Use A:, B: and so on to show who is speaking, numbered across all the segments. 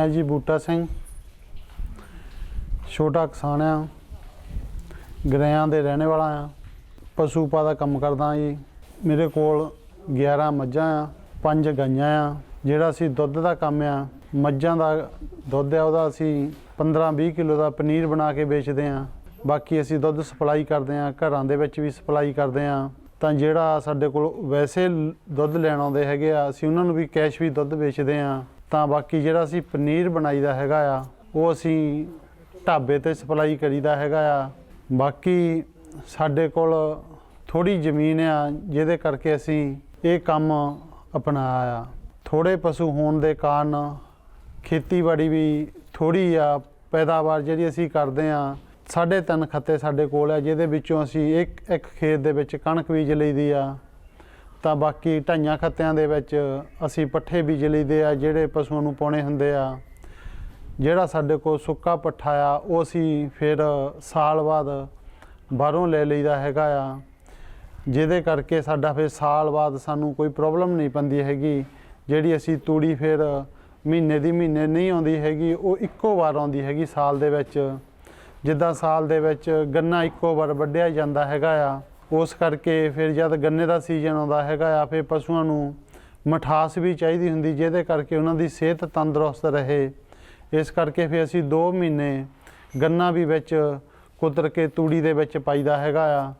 A: ਮੈਂ ਜੀ ਬੂਟਾ ਸਿੰਘ, ਛੋਟਾ ਕਿਸਾਨ ਆ ਗਰਿਆਂ ਦੇ ਰਹਿਣੇ ਵਾਲਾ ਆ, ਪਸ਼ੂ ਪਾ ਦਾ ਕੰਮ ਕਰਦਾ ਜੀ। ਮੇਰੇ ਕੋਲ 11 ਮੱਝਾਂ ਆ, ਪੰਜ ਗਾਈਆਂ ਆ, ਜਿਹੜਾ ਅਸੀਂ ਦੁੱਧ ਦਾ ਕੰਮ ਆ, ਮੱਝਾਂ ਦਾ ਦੁੱਧ ਆ, ਉਹਦਾ ਅਸੀਂ 15-20 ਕਿਲੋ ਦਾ ਪਨੀਰ ਬਣਾ ਕੇ ਵੇਚਦੇ ਆ। ਬਾਕੀ ਅਸੀਂ ਦੁੱਧ ਸਪਲਾਈ ਕਰਦੇ ਆ, ਘਰਾਂ ਦੇ ਵਿੱਚ ਵੀ ਸਪਲਾਈ ਕਰਦੇ ਆ। ਤਾਂ ਜਿਹੜਾ ਸਾਡੇ ਕੋਲ ਵੈਸੇ ਦੁੱਧ ਲੈਣ ਆਉਂਦੇ ਹੈਗੇ ਆ, ਅਸੀਂ ਉਹਨਾਂ ਨੂੰ ਵੀ ਕੈਸ਼ ਵੀ ਦੁੱਧ ਵੇਚਦੇ ਆ। ਤਾਂ ਬਾਕੀ ਜਿਹੜਾ ਅਸੀਂ ਪਨੀਰ ਬਣਾਈਦਾ ਹੈਗਾ ਆ, ਉਹ ਅਸੀਂ ਢਾਬੇ ਤੇ ਸਪਲਾਈ ਕਰੀਦਾ ਹੈਗਾ ਆ। ਬਾਕੀ ਸਾਡੇ ਕੋਲ ਥੋੜੀ ਜ਼ਮੀਨ ਆ, ਜਿਹਦੇ ਕਰਕੇ ਅਸੀਂ ਇਹ ਕੰਮ ਅਪਣਾਇਆ ਆ। ਥੋੜੇ ਪਸ਼ੂ ਹੋਣ ਦੇ ਕਾਰਨ ਖੇਤੀਬਾੜੀ ਵੀ ਥੋੜੀ ਆ, ਪੈਦਾਵਾਰ ਜਿਹੜੀ ਅਸੀਂ ਕਰਦੇ ਆ, ਸਾਢੇ ਤਿੰਨ ਖੱਤੇ ਸਾਡੇ ਕੋਲ ਆ, ਜਿਹਦੇ ਵਿੱਚੋਂ ਅਸੀਂ ਇੱਕ ਇੱਕ ਖੇਤ ਦੇ ਵਿੱਚ ਕਣਕ ਬੀਜ ਲਈਦੀ ਆ। ਤਾਂ ਬਾਕੀ ਢਾਈਆਂ ਖੱਤਿਆਂ ਦੇ ਵਿੱਚ ਅਸੀਂ ਪੱਠੇ ਬੀਜ ਲਈਦੇ ਆ, ਜਿਹੜੇ ਪਸ਼ੂਆਂ ਨੂੰ ਪਾਉਣੇ ਹੁੰਦੇ ਆ। ਜਿਹੜਾ ਸਾਡੇ ਕੋਲ ਸੁੱਕਾ ਪੱਠਾ ਆ, ਉਹ ਅਸੀਂ ਫਿਰ ਸਾਲ ਬਾਅਦ ਬਾਹਰੋਂ ਲੈ ਲਈਦਾ ਹੈਗਾ ਆ। ਜਿਹਦੇ ਕਰਕੇ ਸਾਡਾ ਫਿਰ ਸਾਲ ਬਾਅਦ ਸਾਨੂੰ ਕੋਈ ਪ੍ਰੋਬਲਮ ਨਹੀਂ ਪੈਂਦੀ ਹੈਗੀ। ਜਿਹੜੀ ਅਸੀਂ ਤੂੜੀ ਫਿਰ ਮਹੀਨੇ ਦੀ ਮਹੀਨੇ ਨਹੀਂ ਆਉਂਦੀ ਹੈਗੀ, ਉਹ ਇੱਕੋ ਵਾਰ ਆਉਂਦੀ ਹੈਗੀ ਸਾਲ ਦੇ ਵਿੱਚ। ਜਿੱਦਾਂ ਸਾਲ ਦੇ ਵਿੱਚ ਗੰਨਾ ਇੱਕੋ ਵਾਰ ਵੱਢਿਆ ਜਾਂਦਾ ਹੈਗਾ ਆ। ਉਸ ਕਰਕੇ ਫਿਰ ਜਦ ਗੰਨੇ ਦਾ ਸੀਜ਼ਨ ਆਉਂਦਾ ਹੈਗਾ ਆ, ਫਿਰ ਪਸ਼ੂਆਂ ਨੂੰ ਮਠਾਸ ਵੀ ਚਾਹੀਦੀ ਹੁੰਦੀ, ਜਿਹਦੇ ਕਰਕੇ ਉਹਨਾਂ ਦੀ ਸਿਹਤ ਤੰਦਰੁਸਤ ਰਹੇ। ਇਸ ਕਰਕੇ ਫਿਰ ਅਸੀਂ 2 ਮਹੀਨੇ ਗੰਨਾ ਵੀ ਵਿੱਚ ਕੁਤਰ ਕੇ ਤੂੜੀ ਦੇ ਵਿੱਚ ਪਾਈਦਾ ਹੈਗਾ ਆ,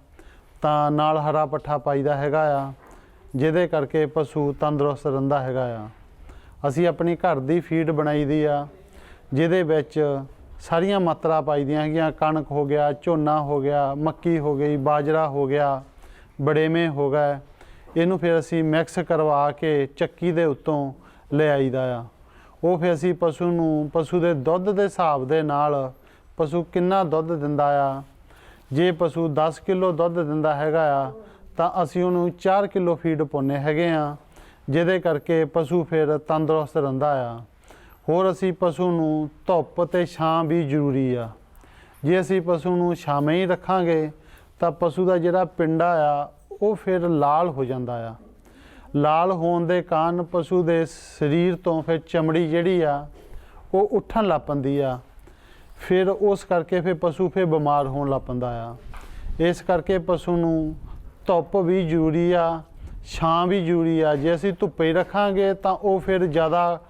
A: ਤਾਂ ਨਾਲ ਹਰਾ ਪੱਠਾ ਪਾਈਦਾ ਹੈਗਾ ਆ, ਜਿਹਦੇ ਕਰਕੇ ਪਸ਼ੂ ਤੰਦਰੁਸਤ ਰਹਿੰਦਾ ਹੈਗਾ ਆ। ਅਸੀਂ ਆਪਣੀ ਘਰ ਦੀ ਫੀਡ ਬਣਾਈ ਦੀ ਆ, ਜਿਹਦੇ ਵਿੱਚ ਸਾਰੀਆਂ ਮਾਤਰਾ ਪਾਈ ਦੀਆਂ ਹੈਗੀਆਂ। ਕਣਕ ਹੋ ਗਿਆ, ਝੋਨਾ ਹੋ ਗਿਆ, ਮੱਕੀ ਹੋ ਗਈ, ਬਾਜਰਾ ਹੋ ਗਿਆ, ਬੜੇਵੇਂ ਹੋ ਗਏ। ਇਹਨੂੰ ਫਿਰ ਅਸੀਂ ਮਿਕਸ ਕਰਵਾ ਕੇ ਚੱਕੀ ਦੇ ਉੱਤੋਂ ਲੈ ਆਈਦਾ ਆ। ਉਹ ਫਿਰ ਅਸੀਂ ਪਸ਼ੂ ਨੂੰ, ਪਸ਼ੂ ਦੇ ਦੁੱਧ ਦੇ ਹਿਸਾਬ ਦੇ ਨਾਲ ਪਸ਼ੂ ਕਿੰਨਾ ਦੁੱਧ ਦਿੰਦਾ ਆ। ਜੇ ਪਸ਼ੂ 10 ਕਿਲੋ ਦੁੱਧ ਦਿੰਦਾ ਹੈਗਾ ਆ, ਤਾਂ ਅਸੀਂ ਉਹਨੂੰ 4 ਕਿਲੋ ਫੀਡ ਪਾਉਂਦੇ ਹੈਗੇ ਆ, ਜਿਹਦੇ ਕਰਕੇ ਪਸ਼ੂ ਫਿਰ ਤੰਦਰੁਸਤ ਰਹਿੰਦਾ ਆ। ਹੋਰ ਅਸੀਂ ਪਸ਼ੂ ਨੂੰ ਧੁੱਪ ਤੇ ਛਾਂ ਵੀ ਜ਼ਰੂਰੀ ਆ। ਜੇ ਅਸੀਂ ਪਸ਼ੂ ਨੂੰ ਛਾਵੇਂ ਹੀ ਰੱਖਾਂਗੇ, ਤਾਂ ਪਸ਼ੂ ਦਾ ਜਿਹੜਾ ਪਿੰਡਾ ਆ, ਉਹ ਫਿਰ ਲਾਲ ਹੋ ਜਾਂਦਾ ਆ। ਲਾਲ ਹੋਣ ਦੇ ਕਾਰਨ ਪਸ਼ੂ ਦੇ ਸਰੀਰ ਤੋਂ ਫਿਰ ਚਮੜੀ ਜਿਹੜੀ ਆ, ਉਹ ਉੱਠਣ ਲੱਗ ਪੈਂਦੀ ਆ। ਫਿਰ ਉਸ ਕਰਕੇ ਫਿਰ ਪਸ਼ੂ ਫਿਰ ਬਿਮਾਰ ਹੋਣ ਲੱਗ ਪੈਂਦਾ ਆ। ਇਸ ਕਰਕੇ ਪਸ਼ੂ ਨੂੰ ਧੁੱਪ ਵੀ ਜ਼ਰੂਰੀ ਆ, ਛਾਂ ਵੀ ਜ਼ਰੂਰੀ ਆ। ਜੇ ਅਸੀਂ ਧੁੱਪੇ ਰੱਖਾਂਗੇ, ਤਾਂ ਉਹ ਫਿਰ ਜ਼ਿਆਦਾ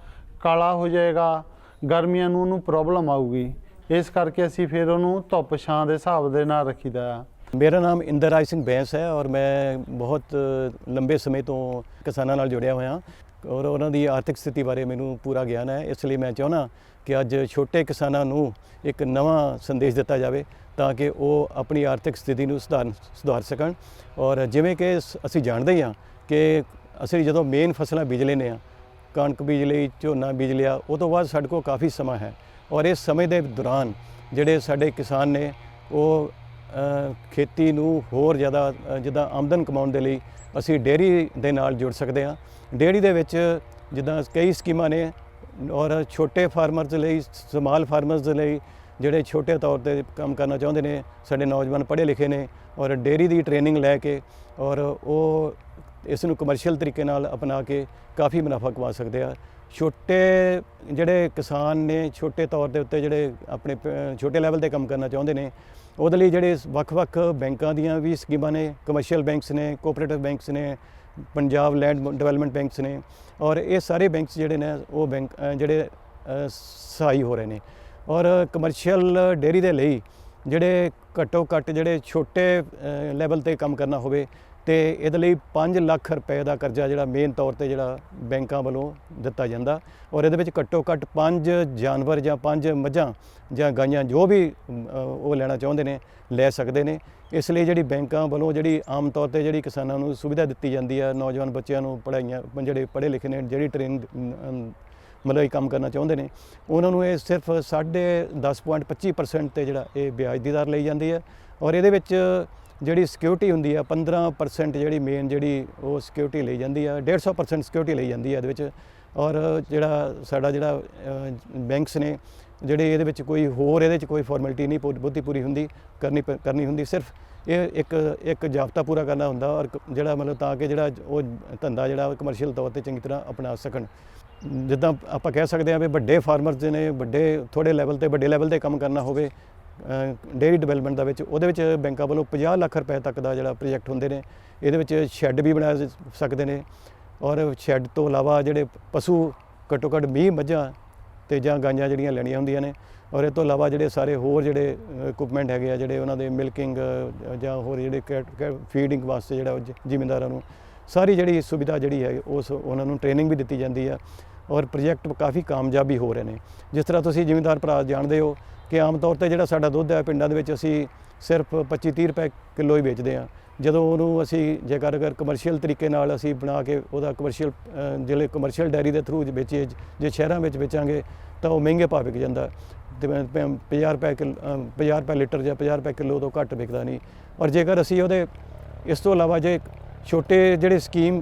A: ਕਾਲਾ ਹੋ ਜਾਏਗਾ, ਗਰਮੀਆਂ ਨੂੰ ਉਹਨੂੰ ਪ੍ਰੋਬਲਮ ਆਊਗੀ। ਇਸ ਕਰਕੇ ਅਸੀਂ ਫਿਰ ਉਹਨੂੰ ਧੁੱਪ ਛਾਂ ਦੇ ਹਿਸਾਬ ਦੇ ਨਾਲ ਰੱਖੀਦਾ। ਆ
B: ਮੇਰਾ ਨਾਮ ਇੰਦਰਰਾਜ ਸਿੰਘ ਬੈਂਸ ਹੈ ਔਰ ਮੈਂ ਬਹੁਤ ਲੰਬੇ ਸਮੇਂ ਤੋਂ ਕਿਸਾਨਾਂ ਨਾਲ ਜੁੜਿਆ ਹੋਇਆ ਔਰ ਉਹਨਾਂ ਦੀ ਆਰਥਿਕ ਸਥਿਤੀ ਬਾਰੇ ਮੈਨੂੰ ਪੂਰਾ ਗਿਆਨ ਹੈ। ਇਸ ਲਈ ਮੈਂ ਚਾਹੁੰਦਾ ਕਿ ਅੱਜ ਛੋਟੇ ਕਿਸਾਨਾਂ ਨੂੰ ਇੱਕ ਨਵਾਂ ਸੰਦੇਸ਼ ਦਿੱਤਾ ਜਾਵੇ ਤਾਂ ਕਿ ਉਹ ਆਪਣੀ ਆਰਥਿਕ ਸਥਿਤੀ ਨੂੰ ਸੁਧਾਰ ਸੁਧਾਰ ਸਕਣ। ਔਰ ਜਿਵੇਂ ਕਿ ਸ- ਅਸੀਂ ਜਾਣਦੇ ਹਾਂ ਕਿ ਅਸੀਂ ਜਦੋਂ ਮੇਨ ਫਸਲਾਂ ਬੀਜ ਲੈਂਦੇ ਹਾਂ ਕਣਕ ਬੀਜ ਲਈ, ਝੋਨਾ ਬੀਜ ਲਿਆ, ਉਹ ਤੋਂ ਬਾਅਦ ਸਾਡੇ ਕੋਲ ਕਾਫੀ ਸਮਾਂ ਹੈ। ਔਰ ਇਸ ਸਮੇਂ ਦੇ ਦੌਰਾਨ ਜਿਹੜੇ ਸਾਡੇ ਕਿਸਾਨ ਨੇ, ਉਹ ਖੇਤੀ ਨੂੰ ਹੋਰ ਜ਼ਿਆਦਾ ਜਿੱਦਾਂ ਆਮਦਨ ਕਮਾਉਣ ਦੇ ਲਈ ਅਸੀਂ ਡੇਅਰੀ ਦੇ ਨਾਲ ਜੁੜ ਸਕਦੇ ਹਾਂ। ਡੇਅਰੀ ਦੇ ਵਿੱਚ ਜਿੱਦਾਂ ਕਈ ਸਕੀਮਾਂ ਨੇ ਔਰ ਛੋਟੇ ਫਾਰਮਰਸ ਲਈ, ਸਮਾਲ ਫਾਰਮਰਸ ਦੇ ਲਈ ਜਿਹੜੇ ਛੋਟੇ ਤੌਰ ਤੇ ਕੰਮ ਕਰਨਾ ਚਾਹੁੰਦੇ ਨੇ, ਸਾਡੇ ਨੌਜਵਾਨ ਪੜ੍ਹੇ ਲਿਖੇ ਨੇ ਔਰ ਡੇਅਰੀ ਦੀ ਟ੍ਰੇਨਿੰਗ ਲੈ ਕੇ ਔਰ ਉਹ ਇਸ ਨੂੰ ਕਮਰਸ਼ੀਅਲ ਤਰੀਕੇ ਨਾਲ ਅਪਣਾ ਕੇ ਕਾਫੀ ਮੁਨਾਫਾ ਕਮਾ ਸਕਦੇ ਆ। ਛੋਟੇ ਜਿਹੜੇ ਕਿਸਾਨ ਨੇ, ਛੋਟੇ ਤੌਰ ਦੇ ਉੱਤੇ ਜਿਹੜੇ ਆਪਣੇ ਪ- ਛੋਟੇ ਲੈਵਲ ਤੇ ਕੰਮ ਕਰਨਾ ਚਾਹੁੰਦੇ ਨੇ, ਉਹਦੇ ਲਈ ਜਿਹੜੇ ਵੱਖ-ਵੱਖ ਬੈਂਕਾਂ ਦੀਆਂ ਵੀ ਸਕੀਮਾਂ ਨੇ ਕਮਰਸ਼ੀਅਲ ਬੈਂਕਸ ਨੇ ਕੋਆਪਰੇਟਿਵ ਬੈਂਕਸ ਨੇ, ਪੰਜਾਬ ਲੈਂਡ ਡਿਵੈਲਪਮੈਂਟ ਬੈਂਕਸ ਨੇ, ਔਰ ਇਹ ਸਾਰੇ ਬੈਂਕਸ ਜਿਹੜੇ ਨੇ, ਉਹ ਬੈਂਕ ਜਿਹੜੇ ਸਹਾਈ ਹੋ ਰਹੇ ਨੇ। ਔਰ ਕਮਰਸ਼ੀਅਲ ਡੇਅਰੀ ਦੇ ਲਈ ਜਿਹੜੇ ਘੱਟੋ ਘੱਟ ਜਿਹੜੇ ਛੋਟੇ ਲੈਵਲ ਤੇ ਕੰਮ ਕਰਨਾ ਹੋਵੇ ਤੇ ਇਹਦੇ ਲਈ 5 ਲੱਖ ਰੁਪਏ ਦਾ ਕਰਜ਼ਾ ਜਿਹੜਾ ਮੇਨ ਤੌਰ ਤੇ ਜਿਹੜਾ ਬੈਂਕਾਂ ਵੱਲੋਂ ਦਿੱਤਾ ਜਾਂਦਾ ਔਰ ਇਹਦੇ ਵਿੱਚ ਘੱਟੋ ਘੱਟ 5 ਜਾਨਵਰ ਜਾਂ 5 ਮੱਝਾਂ ਜਾਂ ਗਾਈਆਂ ਜੋ ਵੀ ਉਹ ਲੈਣਾ ਚਾਹੁੰਦੇ ਨੇ, ਲੈ ਸਕਦੇ ਨੇ। ਇਸ ਲਈ ਜਿਹੜੀ ਬੈਂਕਾਂ ਵੱਲੋਂ ਜਿਹੜੀ ਆਮ ਤੌਰ ਤੇ ਜਿਹੜੀ ਕਿਸਾਨਾਂ ਨੂੰ ਸੁਵਿਧਾ ਦਿੱਤੀ ਜਾਂਦੀ ਹੈ ਨੌਜਵਾਨ ਬੱਚਿਆਂ ਨੂੰ ਪੜ੍ਹਾਈਆਂ, ਜਿਹੜੇ ਪੜ੍ਹੇ ਲਿਖੇ ਨੇ, ਜਿਹੜੀ ਟ੍ਰੇਨ ਮਤਲਬ ਇਹ ਕੰਮ ਕਰਨਾ ਚਾਹੁੰਦੇ ਨੇ, ਉਹਨਾਂ ਨੂੰ ਇਹ ਸਿਰਫ 10.25% ਤੇ ਜਿਹੜਾ ਇਹ ਵਿਆਜ ਦੀ ਦਰ ਲਈ ਜਾਂਦੀ ਹੈ ਔਰ ਇਹਦੇ ਵਿੱਚ ਜਿਹੜੀ ਸਿਕਿਉਰਿਟੀ ਹੁੰਦੀ ਆ 15% ਜਿਹੜੀ ਮੇਨ ਜਿਹੜੀ ਉਹ ਸਿਕਿਉਰਿਟੀ ਲਈ ਜਾਂਦੀ ਆ 150% ਸਿਕਿਉਰਿਟੀ ਲਈ ਜਾਂਦੀ ਆ ਇਹਦੇ ਵਿੱਚ। ਔਰ ਜਿਹੜਾ ਸਾਡਾ ਜਿਹੜਾ ਬੈਂਕਸ ਨੇ ਜਿਹੜੇ ਇਹਦੇ ਵਿੱਚ ਕੋਈ ਹੋਰ ਇਹਦੇ ਵਿੱਚ ਕੋਈ ਫਾਰਮੈਲਿਟੀ ਨਹੀਂ, ਪੂ- ਬਹੁਤੀ ਪੂਰੀ ਹੁੰਦੀ, ਕਰਨੀ ਪ- ਕਰਨੀ ਹੁੰਦੀ। ਸਿਰਫ ਇਹ ਇੱਕ ਇੱਕ ਜਾਬਤਾ ਪੂਰਾ ਕਰਨਾ ਹੁੰਦਾ ਔਰ ਜਿਹੜਾ ਮਤਲਬ ਤਾਂ ਕਿ ਜਿਹੜਾ ਉਹ ਧੰਦਾ ਜਿਹੜਾ ਕਮਰਸ਼ੀਅਲ ਤੌਰ ਤੇ ਚੰਗੀ ਤਰ੍ਹਾਂ ਅਪਣਾ ਸਕਣ। ਜਿੱਦਾਂ ਆਪਾਂ ਕਹਿ ਸਕਦੇ ਹਾਂ ਵੀ ਵੱਡੇ ਫਾਰਮਰਸ ਨੇ ਵੱਡੇ ਥੋੜੇ ਲੈਵਲ ਤੇ ਵੱਡੇ ਲੈਵਲ ਤੇ ਕੰਮ ਕਰਨਾ ਹੋਵੇ ਡੇਰੀ ਡਿਵੈਲਪਮੈਂਟ ਦਾ ਵਿੱਚ, ਉਹਦੇ ਵਿੱਚ ਬੈਂਕਾਂ ਵੱਲੋਂ 50 ਲੱਖ ਰੁਪਏ ਤੱਕ ਦਾ ਜਿਹੜਾ ਪ੍ਰੋਜੈਕਟ ਹੁੰਦੇ ਨੇ, ਇਹਦੇ ਵਿੱਚ ਸ਼ੈੱਡ ਵੀ ਬਣਾ ਸਕਦੇ ਨੇ ਔਰ ਸ਼ੈੱਡ ਤੋਂ ਇਲਾਵਾ ਜਿਹੜੇ ਪਸ਼ੂ ਘੱਟੋ ਘੱਟ 20 ਮੱਝਾਂ ਤੇ ਜਾਂ ਗਾਈਆਂ ਜਿਹੜੀਆਂ ਲੈਣੀਆਂ ਹੁੰਦੀਆਂ ਨੇ ਔਰ ਇਹ ਤੋਂ ਇਲਾਵਾ ਜਿਹੜੇ ਸਾਰੇ ਹੋਰ ਜਿਹੜੇ ਇਕਵਿਪਮੈਂਟ ਹੈਗੇ ਆ, ਜਿਹੜੇ ਉਹਨਾਂ ਦੇ ਮਿਲਕਿੰਗ ਜਾਂ ਹੋਰ ਜਿਹੜੇ ਫੀਡਿੰਗ ਵਾਸਤੇ ਜਿਹੜਾ ਉਹ ਜ- ਜ਼ਿਮੀਂਦਾਰਾਂ ਨੂੰ, ਸਾਰੀ ਜਿਹੜੀ ਸੁਵਿਧਾ ਜਿਹੜੀ ਹੈ, ਉਸ ਉਹਨਾਂ ਨੂੰ ਟ੍ਰੇਨਿੰਗ ਵੀ ਦਿੱਤੀ ਜਾਂਦੀ ਆ। ਔਰ ਪ੍ਰੋਜੈਕਟ ਕਾਫੀ ਕਾਮਯਾਬੀ ਹੋ ਰਹੇ ਨੇ। ਜਿਸ ਤਰ੍ਹਾਂ ਤੁਸੀਂ ਜ਼ਿਮੀਂਦਾਰ ਭਰਾ ਜਾਣਦੇ ਹੋ ਕਿ ਆਮ ਤੌਰ ਤੇ ਜਿਹੜਾ ਸਾਡਾ ਦੁੱਧ ਹੈ, ਪਿੰਡਾਂ ਦੇ ਵਿੱਚ ਅਸੀਂ ਸਿਰਫ 25 30 ਰੁਪਏ ਕਿਲੋ ਹੀ ਵੇਚਦੇ ਆ ਜਦੋਂ ਉਹਨੂੰ ਅਸੀਂ ਜੇਕਰ ਅਗਰ ਕਮਰਸ਼ੀਅਲ ਤਰੀਕੇ ਨਾਲ ਅਸੀਂ ਬਣਾ ਕੇ ਉਹਦਾ ਕਮਰਸ਼ੀਅਲ ਜਿਹੜੇ ਕਮਰਸ਼ੀਅਲ ਡੈਰੀ ਦੇ ਥਰੂ ਵੇਚੀਏ ਜੇ ਸ਼ਹਿਰਾਂ ਵਿੱਚ ਵੇਚਾਂਗੇ ਤਾਂ ਉਹ ਮਹਿੰਗੇ ਭਾਅ ਵਿਕ ਜਾਂਦਾ। ਤੇ 50 ਰੁਪਏ ਕਿਲ 50 ਰੁਪਏ ਲੀਟਰ ਜਾਂ 50 ਰੁਪਏ ਕਿਲੋ ਤੋਂ ਘੱਟ ਵਿਕਦਾ ਨਹੀਂ। ਔਰ ਜੇਕਰ ਅਸੀਂ ਉਹਦੇ, ਇਸ ਤੋਂ ਇਲਾਵਾ ਜੇ ਛੋਟੇ ਜਿਹੜੇ ਸਕੀਮ